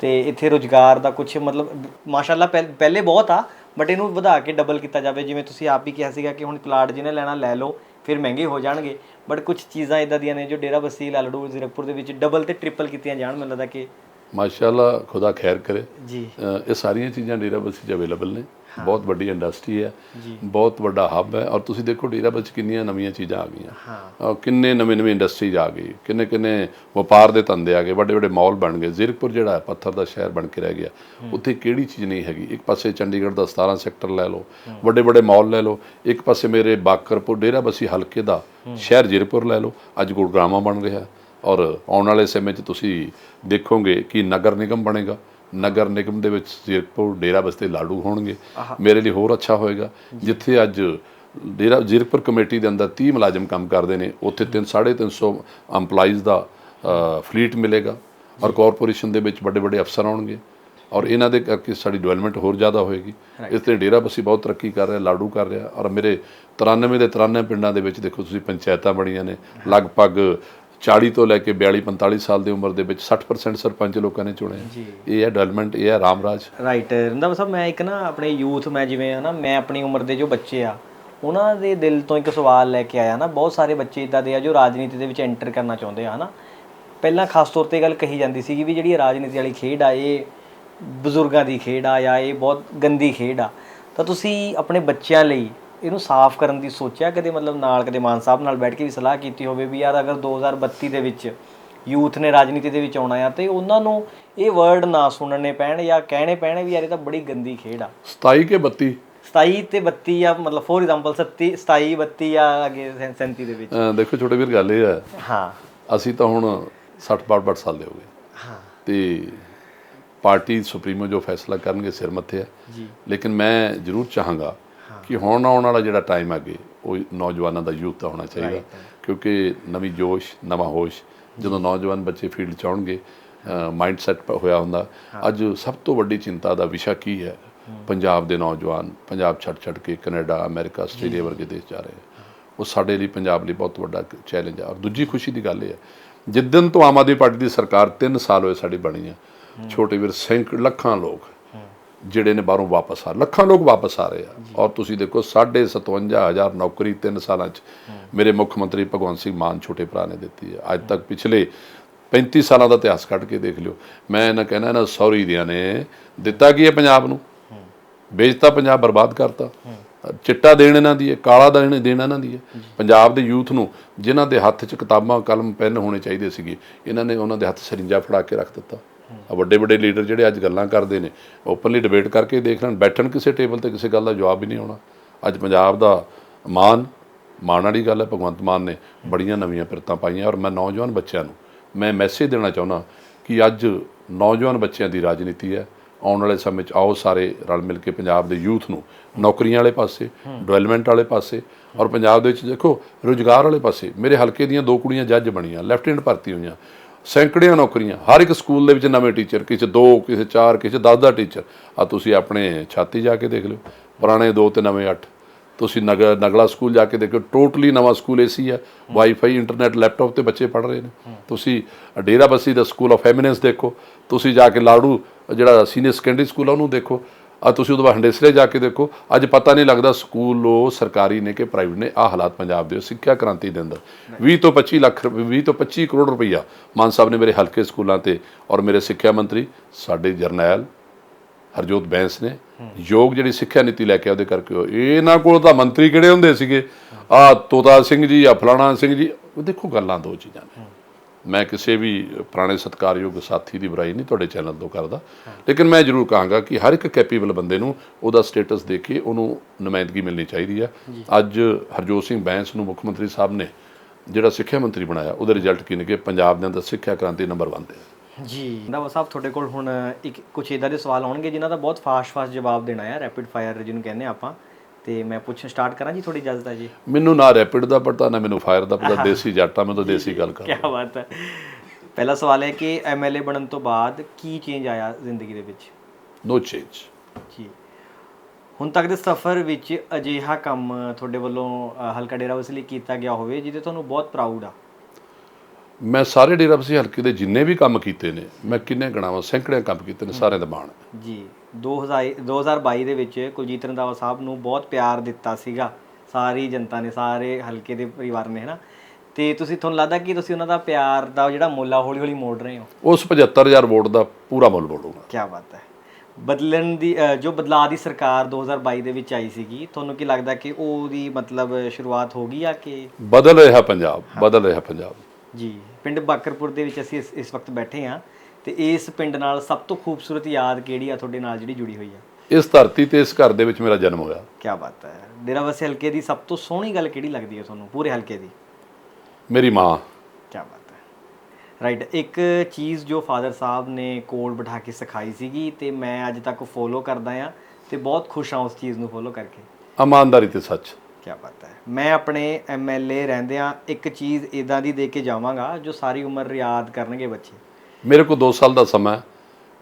ਤੇ ਇੱਥੇ ਰੋਜ਼ਗਾਰ ਦਾ ਕੁਝ ਮਤਲਬ ਮਾਸ਼ਾਅੱਲਾ ਪਹਿ- ਪਹਿਲੇ ਬਹੁਤ ਆ ਬਟ ਇਹਨੂੰ ਵਧਾ ਕੇ ਡਬਲ ਕੀਤਾ ਜਾਵੇ ਜਿਵੇਂ ਤੁਸੀਂ ਆਪ ਹੀ ਕਿਹਾ ਸੀਗਾ ਕਿ ਹੁਣ ਪਲਾਟ ਜਿਹਨੇ ਲੈਣਾ ਲੈ ਲਓ ਫਿਰ ਮਹਿੰਗੇ ਹੋ ਜਾਣਗੇ ਬਟ ਕੁਝ ਚੀਜ਼ਾਂ ਇਦਾਂ ਦੀਆਂ ਨੇ ਜੋ ਡੇਰਾਬੱਸੀ ਲਾਲੜੂ ਜ਼ੀਰਕਪੁਰ ਦੇ ਵਿੱਚ ਡਬਲ ਤੇ ਟ੍ਰਿਪਲ ਕੀਤੀਆਂ ਜਾਣ ਮੈਨੂੰ ਲੱਗਦਾ ਕਿ ਮਾਸ਼ਾਅੱਲਾ ਖੁਦਾ ਖੈਰ ਕਰੇ। ਜੀ। ਇਹ ਸਾਰੀਆਂ ਚੀਜ਼ਾਂ ਡੇਰਾ ਬਸੀ 'ਚ ਅਵੇਲੇਬਲ ਨੇ। ਬਹੁਤ ਵੱਡੀ ਇੰਡਸਟਰੀ ਹੈ ਬਹੁਤ ਵੱਡਾ ਹੱਬ ਹੈ ਔਰ ਤੁਸੀਂ ਦੇਖੋ ਡੇਰਾ ਵਿੱਚ ਕਿੰਨੀਆਂ ਨਵੀਆਂ ਚੀਜ਼ਾਂ ਆ ਗਈਆਂ। ਹਾਂ। ਅਹ ਕਿੰਨੇ ਨਵੇਂ ਨਵੇਂ ਇੰਡਸਟਰੀਜ਼ ਆ ਗਈ ਕਿੰਨੇ ਕਿੰਨੇ ਵਪਾਰ ਦੇ ਧੰਦੇ ਆ ਗਏ ਵੱਡੇ ਵੱਡੇ ਮਾਲ ਬਣ ਗਏ ਜ਼ੀਰਕਪੁਰ ਜਿਹੜਾ ਹੈ, ਪੱਥਰ ਦਾ ਸ਼ਹਿਰ ਬਣ ਕੇ ਰਹਿ ਗਿਆ। ਉੱਥੇ ਕਿਹੜੀ ਚੀਜ਼ ਨਹੀਂ ਹੈਗੀ? ਇੱਕ ਪਾਸੇ ਚੰਡੀਗੜ੍ਹ ਦਾ 17 ਸੈਕਟਰ ਲੈ ਲਓ ਵੱਡੇ ਵੱਡੇ ਮਾਲ ਲੈ ਲਓ ਇੱਕ ਪਾਸੇ ਮੇਰੇ ਬਾਕਰਪੁਰ ਡੇਰਾ ਬਸੀ ਹਲਕੇ ਦਾ ਸ਼ਹਿਰ ਜ਼ੀਰਕਪੁਰ ਲੈ ਲਓ ਅੱਜ ਗੁਰਗਰਾਮਾ ਬਣ ਰਿਹਾ ਔਰ ਆਉਣ ਵਾਲੇ ਸਮੇਂ 'ਚ ਤੁਸੀਂ ਦੇਖੋਗੇ ਕਿ ਨਗਰ ਨਿਗਮ ਬਣੇਗਾ। ਨਗਰ ਨਿਗਮ ਦੇ ਵਿੱਚ ਜ਼ੀਰਕਪੁਰ ਡੇਰਾ ਬਸਤੇ ਲਾੜੂ ਹੋਣਗੇ। ਮੇਰੇ ਲਈ ਹੋਰ ਅੱਛਾ ਹੋਏਗਾ। ਜਿੱਥੇ ਅੱਜ ਡੇਰਾ ਜ਼ੀਰਕਪੁਰ ਕਮੇਟੀ ਦੇ ਅੰਦਰ 30 ਮੁਲਾਜ਼ਮ ਕੰਮ ਕਰਦੇ ਨੇ ਉੱਥੇ 3 350 EMPLOYEES ਦਾ ਫਲੀਟ ਮਿਲੇਗਾ ਔਰ ਕਾਰਪੋਰੇਸ਼ਨ ਦੇ ਵਿੱਚ ਵੱਡੇ ਵੱਡੇ ਅਫਸਰ ਆਉਣਗੇ ਔਰ ਇਹਨਾਂ ਦੇ ਕਰਕੇ ਸਾਡੀ ਡਿਵੈਲਪਮੈਂਟ ਹੋਰ ਜ਼ਿਆਦਾ ਹੋਏਗੀ। ਇਸ ਤੇ ਡੇਰਾ ਬਸੀ ਬਹੁਤ ਤਰੱਕੀ ਕਰ ਰਿਹਾ ਲਾੜੂ ਕਰ ਰਿਹਾ ਔਰ ਮੇਰੇ 93 ਦੇ 93 ਪਿੰਡਾਂ ਦੇ ਵਿੱਚ ਦੇਖੋ ਤੁਸੀਂ ਪੰਚਾਇਤਾਂ ਬਣੀਆਂ ਨੇ ਲਗਭਗ 40 ਤੋਂ ਲੈ ਕੇ 42 45 ਸਾਲ ਦੀ ਉਮਰ ਦੇ ਵਿੱਚ 60% ਸਰਪੰਚ ਲੋਕਾਂ ਨੇ ਚੁਣੇ। ਜੀ। ਇਹ ਹੈ ਡਿਵੈਲਪਮੈਂਟ ਇਹ ਹੈ ਰਾਮਰਾਜ। ਰਾਈਟ ਰੰਦਾ ਸਾਹਿਬ ਮੈਂ ਇੱਕ ਨਾ ਆਪਣੇ ਯੂਥ ਮੈਂ ਜਿਵੇਂ ਹਨਾ ਮੈਂ ਆਪਣੀ ਉਮਰ ਦੇ ਜੋ ਬੱਚੇ ਆ ਉਹਨਾਂ ਦੇ ਦਿਲ ਤੋਂ ਇੱਕ ਸਵਾਲ ਲੈ ਕੇ ਆਇਆ ਨਾ ਬਹੁਤ ਸਾਰੇ ਬੱਚੇ ਇਦਾਂ ਦੇ ਆ ਜੋ ਰਾਜਨੀਤੀ ਦੇ ਵਿੱਚ ਐਂਟਰ ਕਰਨਾ ਚਾਹੁੰਦੇ ਆ ਹਨਾ। ਪਹਿਲਾਂ ਖਾਸ ਤੌਰ ਤੇ ਗੱਲ ਕਹੀ ਜਾਂਦੀ ਸੀ ਵੀ ਜਿਹੜੀ ਰਾਜਨੀਤੀ ਵਾਲੀ ਖੇਡ ਆ ਇਹ ਬਜ਼ੁਰਗਾਂ ਦੀ ਖੇਡ ਆ ਜਾਂ ਇਹ ਬਹੁਤ ਗੰਦੀ ਖੇਡ ਆ ਤਾਂ ਤੁਸੀਂ ਆਪਣੇ ਬੱਚਿਆਂ ਲਈ ਇਹਨੂੰ ਸਾਫ਼ ਕਰਨ ਦੀ ਸੋਚਿਆ ਕਦੇ ਮਤਲਬ ਨਾਲ ਕਦੇ ਮਾਨ ਸਾਹਿਬ ਨਾਲ ਬੈਠ ਕੇ ਵੀ ਸਲਾਹ ਕੀਤੀ ਹੋਵੇ ਵੀ ਯਾਰ ਅਗਰ 2032 ਦੇ ਵਿੱਚ ਯੂਥ ਨੇ ਰਾਜਨੀਤੀ ਦੇ ਵਿੱਚ ਆਉਣਾ ਆ ਤੇ ਉਹਨਾਂ ਨੂੰ ਇਹ ਵਰਡ ਨਾ ਸੁਣਨੇ ਪੈਣ ਜਾਂ ਕਹਿਣੇ ਪੈਣ ਵੀ ਯਾਰ ਇਹ ਤਾਂ ਬੜੀ ਗੰਦੀ ਖੇਡ ਆ। 27 ਕੇ 32 27 ਤੇ 32 ਆ ਮਤਲਬ ਫੋਰ ਐਗਜ਼ਾਮਪਲ 27 27 32 ਆ ਅੱਗੇ 37 ਦੇ ਵਿੱਚ। ਦੇਖੋ ਛੋਟੇ ਵੀਰ ਗੱਲ ਇਹ ਹੈ ਹਾਂ। ਅਸੀਂ ਤਾਂ ਹੁਣ 60 62 ਸਾਲ ਦੇ ਹੋ ਗਏ। ਹਾਂ। ਤੇ ਪਾਰਟੀ ਸੁਪਰੀਮੋ ਜੋ ਫੈਸਲਾ ਕਰਨਗੇ ਸਿਰ ਮੱਥੇ ਹੈ ਜੀ। ਲੇਕਿਨ ਮੈਂ ਜ਼ਰੂਰ ਚਾਹਾਂਗਾ ਕਿ ਹੁਣ ਆਉਣ ਵਾਲਾ ਜਿਹੜਾ ਟਾਈਮ ਅੱਗੇ ਉਹ ਨੌਜਵਾਨਾਂ ਦਾ ਯੂਥ ਦਾ ਹੋਣਾ ਚਾਹੀਦਾ। ਕਿਉਂਕਿ ਨਵੀਂ ਜੋਸ਼ ਨਵਾਂ ਹੋਸ਼ ਜਦੋਂ ਨੌਜਵਾਨ ਬੱਚੇ ਫੀਲਡ ਚ ਆਉਣਗੇ ਮਾਈਂਡ ਸੈਟ ਹੋਇਆ ਹੁੰਦਾ। ਅੱਜ ਸਭ ਤੋਂ ਵੱਡੀ ਚਿੰਤਾ ਦਾ ਵਿਸ਼ਾ ਕੀ ਹੈ? ਪੰਜਾਬ ਦੇ ਨੌਜਵਾਨ ਪੰਜਾਬ ਛੱਡ ਛੱਡ ਕੇ ਕੈਨੇਡਾ ਅਮਰੀਕਾ ਆਸਟ੍ਰੇਲੀਆ ਵਰਗੇ ਦੇਸ਼ ਜਾ ਰਹੇ ਉਹ ਸਾਡੇ ਲਈ ਪੰਜਾਬ ਲਈ ਬਹੁਤ ਵੱਡਾ ਚੈਲੰਜ ਹੈ ਔਰ ਦੂਜੀ ਖੁਸ਼ੀ ਦੀ ਗੱਲ ਇਹ ਹੈ ਜਿੱਦਨ ਤੋਂ ਆਮ ਆਦਮੀ ਪਾਰਟੀ ਦੀ ਸਰਕਾਰ 3 ਸਾਲ ਹੋਏ ਸਾਡੀ ਬਣੀ ਹੈ। ਛੋਟੇ ਵੀਰ ਸੈਂਕ ਲੱਖਾਂ ਲੋਕ ਜਿਹੜੇ ਨੇ ਬਾਹਰੋਂ ਵਾਪਸ ਆ ਲੱਖਾਂ ਲੋਕ ਵਾਪਸ ਆ ਰਹੇ ਆ। ਔਰ ਤੁਸੀਂ ਦੇਖੋ 57000 ਨੌਕਰੀ 3 ਸਾਲਾਂ ਚ ਮੇਰੇ ਮੁੱਖ ਮੰਤਰੀ ਭਗਵੰਤ ਸਿੰਘ ਮਾਨ ਛੋਟੇ ਭਰਾ ਨੇ ਦਿੱਤੀ ਹੈ ਅੱਜ ਤੱਕ ਪਿਛਲੇ 35 ਸਾਲਾਂ ਦਾ ਇਤਿਹਾਸ ਕੱਢ ਕੇ ਦੇਖ ਲਿਓ। ਮੈਂ ਇਹਨਾਂ ਕਹਿਣਾ ਇਹਨਾਂ ਸੌਰੀ ਦਿਆਂ ਨੇ ਦਿੱਤਾ ਕੀ ਹੈ ਪੰਜਾਬ ਨੂੰ? ਵੇਚਤਾ ਪੰਜਾਬ ਬਰਬਾਦ ਕਰਤਾ। ਚਿੱਟਾ ਦੇਣ ਇਹਨਾਂ ਦੀ ਹੈ ਕਾਲਾ ਦੇਣ ਦੇਣਾ ਇਹਨਾਂ ਦੀ ਹੈ। ਪੰਜਾਬ ਦੇ ਯੂਥ ਨੂੰ ਜਿਨ੍ਹਾਂ ਦੇ ਹੱਥ 'ਚ ਕਿਤਾਬਾਂ ਕਲਮ ਪੈਨ ਹੋਣੇ ਚਾਹੀਦੇ ਸੀਗੇ ਇਹਨਾਂ ਨੇ ਉਹਨਾਂ ਦੇ ਹੱਥ ਸਰਿੰਜਾ ਫੜਾ ਕੇ ਰੱਖ ਦਿੱਤਾ। ਵੱਡੇ ਵੱਡੇ ਲੀਡਰ ਜਿਹੜੇ ਅੱਜ ਗੱਲਾਂ ਕਰਦੇ ਨੇ ਓਪਨਲੀ ਡਿਬੇਟ ਕਰਕੇ ਦੇਖ ਲੈਣ, ਬੈਠਣ ਕਿਸੇ ਟੇਬਲ ਤੇ ਕਿਸੇ ਗੱਲ ਦਾ ਜਵਾਬ ਹੀ ਨਹੀਂ ਆਉਣਾ। ਅੱਜ ਪੰਜਾਬ ਦਾ ਮਾਨ ਮਾਣ ਵਾਲੀ ਗੱਲ ਹੈ, ਭਗਵੰਤ ਮਾਨ ਨੇ ਬੜੀਆਂ ਨਵੀਆਂ ਪਿਰਤਾਂ ਪਾਈਆਂ ਔਰ ਮੈਂ ਨੌਜਵਾਨ ਬੱਚਿਆਂ ਨੂੰ ਮੈਂ ਮੈਸੇਜ ਦੇਣਾ ਚਾਹੁੰਦਾ ਕਿ ਅੱਜ ਨੌਜਵਾਨ ਬੱਚਿਆਂ ਦੀ ਰਾਜਨੀਤੀ ਹੈ, ਆਉਣ ਵਾਲੇ ਸਮੇਂ 'ਚ ਆਓ ਸਾਰੇ ਰਲ ਮਿਲ ਕੇ ਪੰਜਾਬ ਦੇ ਯੂਥ ਨੂੰ, ਨੌਕਰੀਆਂ ਵਾਲੇ ਪਾਸੇ ਡਿਵੈਲਪਮੈਂਟ ਵਾਲੇ ਪਾਸੇ ਔਰ ਪੰਜਾਬ ਦੇ ਵਿੱਚ ਦੇਖੋ ਰੁਜ਼ਗਾਰ ਵਾਲੇ ਪਾਸੇ, ਮੇਰੇ ਹਲਕੇ ਦੀਆਂ ਦੋ ਕੁੜੀਆਂ ਜੱਜ ਬਣੀਆਂ ਲੈਫਟੀਨੈਂਟ ਭਰਤੀ ਹੋਈਆਂ। ਸੈਂਕੜਿਆਂ ਨੌਕਰੀਆਂ। ਹਰ ਇੱਕ ਸਕੂਲ ਦੇ ਵਿੱਚ ਨਵੇਂ ਟੀਚਰ, ਕਿਸੇ ਦੋ, ਕਿਸੇ ਚਾਰ, ਕਿਸੇ 10 ਦਾ ਟੀਚਰ। ਆ ਤੁਸੀਂ ਆਪਣੇ ਛਾਤੀ ਜਾ ਕੇ ਦੇਖ ਲਿਓ। ਪੁਰਾਣੇ ਦੋ ਤੇ ਨਵੇਂ ਅੱਠ। ਤੁਸੀਂ ਨਗ, ਨਗਲਾ ਸਕੂਲ ਜਾ ਕੇ ਦੇਖੋ ਟੋਟਲੀ ਨਵਾਂ ਸਕੂਲ ਏਸੀ ਹੈ ਵਾਈਫਾਈ, ਇੰਟਰਨੈਟ, ਲੈਪਟਾਪ ਤੇ ਬੱਚੇ ਪੜ੍ਹ ਰਹੇ ਨੇ। ਤੁਸੀਂ ਡੇਰਾ ਬੱਸੀ ਦਾ ਸਕੂਲ ਆਫ ਐਮੀਨੈਂਸ ਦੇਖੋ। ਤੁਸੀਂ ਜਾ ਕੇ ਲਾੜੂ, ਜਿਹੜਾ ਸੀਨੀਅਰ ਸੈਕੰਡਰੀ ਸਕੂਲ ਆ, ਉਹਨੂੰ ਦੇਖੋ। ਆ ਤੁਸੀਂ ਉਹਦੇ ਬਾਅਦ ਹੰਡੇਸਲੇ ਜਾ ਕੇ ਦੇਖੋ, ਅੱਜ ਪਤਾ ਨਹੀਂ ਲੱਗਦਾ ਸਕੂਲ ਉਹ ਸਰਕਾਰੀ ਨੇ ਕਿ ਪ੍ਰਾਈਵੇਟ ਨੇ ਆ ਹਾਲਾਤ ਪੰਜਾਬ ਦੇ, ਸਿੱਖਿਆ ਕ੍ਰਾਂਤੀ ਦੇ ਅੰਦਰ। 20 ਤੋਂ 25 ਲੱਖ ਰੁਪਏ 20 ਤੋਂ 25 ਕਰੋੜ ਰੁਪਈਆ ਮਾਨ ਸਾਹਿਬ ਨੇ ਮੇਰੇ ਹਲਕੇ ਸਕੂਲਾਂ ਤੇ ਔਰ ਮੇਰੇ ਸਿੱਖਿਆ ਮੰਤਰੀ, ਸਾਡੇ ਜਰਨੈਲ ਹਰਜੋਤ ਬੈਂਸ ਨੇ, ਯੋਗ ਜਿਹੜੀ ਸਿੱਖਿਆ ਨੀਤੀ ਲੈ ਕੇ ਉਹਦੇ ਕਰਕੇ ਉਹ- ਇਹਨਾਂ ਕੋਲ ਤਾਂ ਮੰਤਰੀ ਕਿਹੜੇ ਹੁੰਦੇ ਸੀਗੇ? ਆ ਤੋਤਾ ਸਿੰਘ ਜੀ ਆ ਫਲਾਣਾ ਸਿੰਘ ਜੀ ਦੇਖੋ ਗੱਲਾਂ ਦੋ ਚੀਜ਼ਾਂ ਨੇ। ਮੈਂ ਕਿਸੇ ਵੀ ਪੁਰਾਣੇ ਸਤਿਕਾਰਯੋਗ ਸਾਥੀ ਦੀ ਬੁਰਾਈ ਨਹੀਂ ਤੁਹਾਡੇ ਚੈਨਲ ਤੋਂ ਕਰਦਾ। ਲੇਕਿਨ ਮੈਂ ਜ਼ਰੂਰ ਕਹਾਂਗਾ ਕਿ ਹਰ ਇੱਕ ਕੈਪੇਬਲ ਬੰਦੇ ਨੂੰ ਉਹਦਾ ਸਟੇਟਸ ਦੇ ਕੇ ਉਹਨੂੰ ਨੁਮਾਇੰਦਗੀ ਮਿਲਣੀ ਚਾਹੀਦੀ ਹੈ। ਅੱਜ ਹਰਜੋਤ ਸਿੰਘ ਬੈਂਸ ਨੂੰ ਮੁੱਖ ਮੰਤਰੀ ਸਾਹਿਬ ਨੇ ਜਿਹੜਾ ਸਿੱਖਿਆ ਮੰਤਰੀ ਬਣਾਇਆ ਉਹਦੇ ਰਿਜ਼ਲਟ ਕੀ ਨਿਕਲੇ ਪੰਜਾਬ ਦੇ ਅੰਦਰ ਸਿੱਖਿਆ ਕ੍ਰਾਂਤੀ ਨੰਬਰ 1 ਤੇ। ਜੀ। ਰੰਧਾਵਾ ਸਾਹਿਬ ਤੁਹਾਡੇ ਕੋਲ ਹੁਣ ਇੱਕ ਕੁਝ ਇਦਾਂ ਦੇ ਸਵਾਲ ਆਉਣਗੇ ਜਿਨ੍ਹਾਂ ਦਾ ਬਹੁਤ ਫਾਸਟ ਫਾਸਟ ਜਵਾਬ ਦੇਣਾ ਹੈ ਰੈਪਿਡ ਫਾਇਰ ਜਿਹਨੂੰ ਕਹਿੰਦੇ ਆ ਆਪਾਂ। ਤੇ ਮੈਂ ਪੁੱਛਣ ਸਟਾਰਟ ਕਰਾਂ ਜੀ ਥੋੜੀ ਇਜਾਜ਼ਤ ਹੈ ਜੀ? ਮੈਨੂੰ ਨਾ ਰੈਪਿਡ ਦਾ ਪਤਾ ਨਾ ਮੈਨੂੰ ਫਾਇਰ ਦਾ ਪਤਾ ਦੇਸੀ ਜੱਟਾਂ ਮੈਂ ਤਾਂ ਦੇਸੀ ਗੱਲ ਕਰ ਕੀ ਬਾਤ ਹੈ। ਪਹਿਲਾ ਸਵਾਲ ਹੈ ਕਿ ਐਮਐਲਏ ਬਣਨ ਤੋਂ ਬਾਅਦ ਕੀ ਚੇਂਜ ਆਇਆ ਜ਼ਿੰਦਗੀ ਦੇ ਵਿੱਚ? ਨੋ ਚੇਂਜ ਜੀ। ਹੁਣ ਤੱਕ ਦੇ ਸਫ਼ਰ ਵਿੱਚ ਅਜਿਹਾ ਕੰਮ ਤੁਹਾਡੇ ਵੱਲੋਂ ਹਲਕਾ ਡੇਰਾ ਵਸਲੀ ਕੀਤਾ ਗਿਆ ਹੋਵੇ ਜਿਹਦੇ ਤੁਹਾਨੂੰ ਬਹੁਤ ਪ੍ਰਾਊਡ ਆ। ਮੈਂ ਸਾਰੇ ਡੇਰਾ ਬਸੀ ਹਲਕੇ ਦੇ ਜਿੰਨੇ ਵੀ ਕੰਮ ਕੀਤੇ ਨੇ ਮੈਂ ਕਿੰਨੇ ਗਣਾਵਾਂ ਸੈਂਕੜੇ ਕੰਮ ਕੀਤੇ ਨੇ ਸਾਰਿਆਂ ਦਾ ਮਾਣ ਹੈ। ਜੀ। 2000 2022 ਦੇ ਵਿੱਚ ਕੁਲਜੀਤ ਰੰਧਾਵਾ ਸਾਹਿਬ ਨੂੰ ਬਹੁਤ ਪਿਆਰ ਦਿੱਤਾ ਸੀਗਾ। ਸਾਰੀ ਜਨਤਾ ਨੇ ਸਾਰੇ ਹਲਕੇ ਦੇ ਪਰਿਵਾਰ ਨੇ ਹੈਨਾ? ਤੇ ਤੁਸੀਂ ਤੁਹਾਨੂੰ ਲੱਗਦਾ ਕਿ ਤੁਸੀਂ ਉਹਨਾਂ ਦਾ ਪਿਆਰ ਦਾ ਜਿਹੜਾ ਮੁੱਲ ਆ ਹੌਲੀ ਹੌਲੀ ਮੋੜ ਰਹੇ ਹੋ? ਉਸ 75000 ਵੋਟ ਦਾ ਪੂਰਾ ਮੁੱਲ ਮੋੜੂਗਾ। ਕੀ ਬਾਤ ਹੈ। ਬਦਲਣ ਦੀ ਜੋ ਬਦਲਾਅ ਦੀ ਸਰਕਾਰ 2022 ਦੇ ਵਿੱਚ ਆਈ ਸੀਗੀ ਤੁਹਾਨੂੰ ਕੀ ਲੱਗਦਾ ਕਿ ਉਹਦੀ ਮਤਲਬ ਸ਼ੁਰੂਆਤ ਹੋ ਗਈ ਆ ਕਿ? ਬਦਲ ਰਿਹਾ ਪੰਜਾਬ ਬਦਲ ਰਿਹਾ ਪੰਜਾਬ। ਜੀ ਪਿੰਡ ਬਾਕਰਪੁਰ ਦੇ ਵਿੱਚ ਅਸੀਂ ਇਸ- ਵਕਤ ਬੈਠੇ ਹਾਂ। ਤੇ ਇਸ ਪਿੰਡ ਨਾਲ ਸਭ ਤੋਂ ਖੂਬਸੂਰਤ ਯਾਦ ਕਿਹੜੀ ਆ ਤੁਹਾਡੇ ਨਾਲ ਜਿਹੜੀ ਜੁੜੀ ਹੋਈ ਆ? ਇਸ ਧਰਤੀ ਤੇ ਇਸ ਘਰ ਦੇ ਵਿੱਚ ਮੇਰਾ ਜਨਮ ਹੋਇਆ। ਕੀ ਬਾਤ ਹੈ। ਡੇਰਾਬੱਸੀ ਹਲਕੇ ਦੀ ਸਭ ਤੋਂ ਸੋਹਣੀ ਗੱਲ ਕਿਹੜੀ ਲੱਗਦੀ ਹੈ ਤੁਹਾਨੂੰ? ਪੂਰੇ ਹਲਕੇ ਦੀ। ਮੇਰੀ ਮਾਂ। ਕੀ ਬਾਤ ਹੈ। ਰਾਈਟ ਇੱਕ ਚੀਜ਼ ਜੋ ਫਾਦਰ ਸਾਹਿਬ ਨੇ ਕੋਲ ਬਿਠਾ ਕੇ ਸਿਖਾਈ ਸੀਗੀ ਤੇ ਮੈਂ ਅੱਜ ਤੱਕ ਫੋਲੋ ਕਰਦਾ ਆ ਤੇ ਬਹੁਤ ਖੁਸ਼ ਹਾਂ ਉਸ ਚੀਜ਼ ਨੂੰ ਫੋਲੋ ਕਰਕੇ। ਇਮਾਨਦਾਰੀ ਤੇ ਸੱਚ। ਕੀ ਬਾਤ ਹੈ। ਮੈਂ ਆਪਣੇ ਐਮਐਲਏ ਰਹਿੰਦਿਆਂ ਇੱਕ ਚੀਜ਼ ਇਦਾਂ ਦੀ ਦੇ ਕੇ ਜਾਵਾਂਗਾ ਜੋ ਸਾਰੀ ਉਮਰ ਯਾਦ ਕਰਨਗੇ ਬੱਚੇ। ਮੇਰੇ ਕੋਲ 2 ਸਾਲ ਦਾ ਸਮਾਂ ਹੈ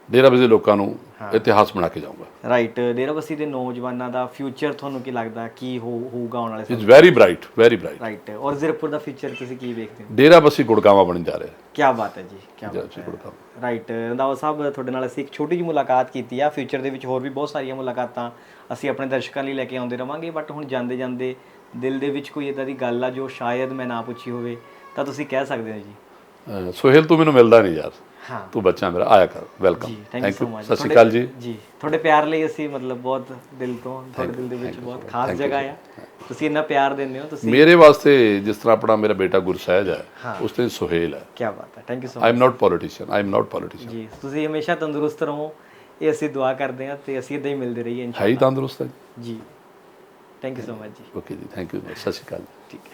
ਡੇਰਾ ਬਸੇ ਲੋਕਾਂ ਨੂੰ ਇਤਿਹਾਸ ਬਣਾ ਕੇ ਜਾਊਂਗਾ। ਰਾਈਟ ਡੇਰਾਬੱਸੀ ਦੇ ਨੌਜਵਾਨਾਂ ਦਾ ਫਿਊਚਰ ਤੁਹਾਨੂੰ ਕੀ ਲੱਗਦਾ ਕੀ ਹੋ ਹੋਊਗਾ ਆਉਣ ਵਾਲੇ ਸਮੇਂ it's very bright very bright right ਔਰ ਜ਼ੀਰਕਪੁਰ ਦਾ ਫਿਊਚਰ ਤੁਸੀਂ ਕੀ ਵੇਖਦੇ ਹੋ? ਡੇਰਾ ਬਸੀ ਗੁੜਗਾਵਾਂ ਬਣ ਜਾ ਰਿਹਾ ਕੀ ਬਾਤ ਹੈ ਜੀ ਕੀ ਡੇਰਾ ਬਸੀ ਗੁੜਗਾਵਾਂ। ਰਾਈਟ ਰੰਦਾਵਾ ਸਾਹਿਬ ਤੁਹਾਡੇ ਨਾਲ ਅਸੀਂ ਇੱਕ ਛੋਟੀ ਜਿਹੀ ਮੁਲਾਕਾਤ ਕੀਤੀ ਆ। ਫਿਊਚਰ ਦੇ ਵਿੱਚ ਹੋਰ ਵੀ ਬਹੁਤ ਸਾਰੀਆਂ ਮੁਲਾਕਾਤਾਂ ਅਸੀਂ ਆਪਣੇ ਦਰਸ਼ਕਾਂ ਲਈ ਲੈ ਕੇ ਆਉਂਦੇ ਰਵਾਂਗੇ ਬਟ ਹੁਣ ਜਾਂਦੇ ਜਾਂਦੇ ਦਿਲ ਦੇ ਵਿੱਚ ਕੋਈ ਇਦਾਂ ਦੀ ਗੱਲ ਆ ਜੋ ਸ਼ਾਇਦ ਮੈਂ ਨਾ ਪੁੱਛੀ ਹੋਵੇ ਤਾਂ ਤੁਸੀਂ ਕਹਿ ਸਕਦੇ ਹੋ ਜੀ। ਸੋਹੇਲ ਤੂੰ ਮੈਨੂੰ ਮਿਲਦਾ ਨਹੀਂ ਯਾਰ। ਹਾਂ। ਤੂੰ ਬੱਚਾ ਮੇਰਾ ਆਇਆ ਕਰ ਵੈਲਕਮ ਥੈਂਕ ਯੂ ਮਚ ਸਤਿ ਸ਼੍ਰੀ ਅਕਾਲ ਜੀ। ਜੀ ਤੁਹਾਡੇ ਪਿਆਰ ਲਈ ਅਸੀਂ ਮਤਲਬ ਬਹੁਤ ਦਿਲ ਤੋਂ ਤੁਹਾਡੇ ਦਿਲ ਦੇ ਵਿੱਚ ਬਹੁਤ ਖਾਸ ਜਗ੍ਹਾ ਆ। ਤੁਸੀਂ ਇੰਨਾ ਪਿਆਰ ਦਿੰਦੇ ਹੋ ਤੁਸੀਂ ਮੇਰੇ ਵਾਸਤੇ ਜਿਸ ਤਰ੍ਹਾਂ ਆਪਣਾ ਮੇਰਾ ਬੇਟਾ ਗੁਰਸਹਿਜ ਹੈ ਉਸ ਤੇ ਸੋਹੇਲ ਹੈ। ਕੀ ਬਾਤ ਹੈ। Thank you so I am not politician I am not politician ਜੀ ਤੁਸੀਂ ਹਮੇਸ਼ਾ ਤੰਦਰੁਸਤ ਰਹੋ ਇਹ ਅਸੀਂ ਦੁਆ ਕਰਦੇ ਹਾਂ ਤੇ ਅਸੀਂ ਇਦਾਂ ਹੀ ਮਿਲਦੇ ਰਹੀਏ ਇਨਸ਼ਾ ਹੈ ਤੰਦਰੁਸਤ ਹੈ। ਜੀ। ਥੈਂਕ ਯੂ ਸੋ ਮਚ ਜੀ। ਓਕੇ ਜੀ ਥੈਂਕ ਯੂ ਸਤਿ ਸ਼੍ਰੀ ਅਕਾਲ ਠੀਕ ਹੈ।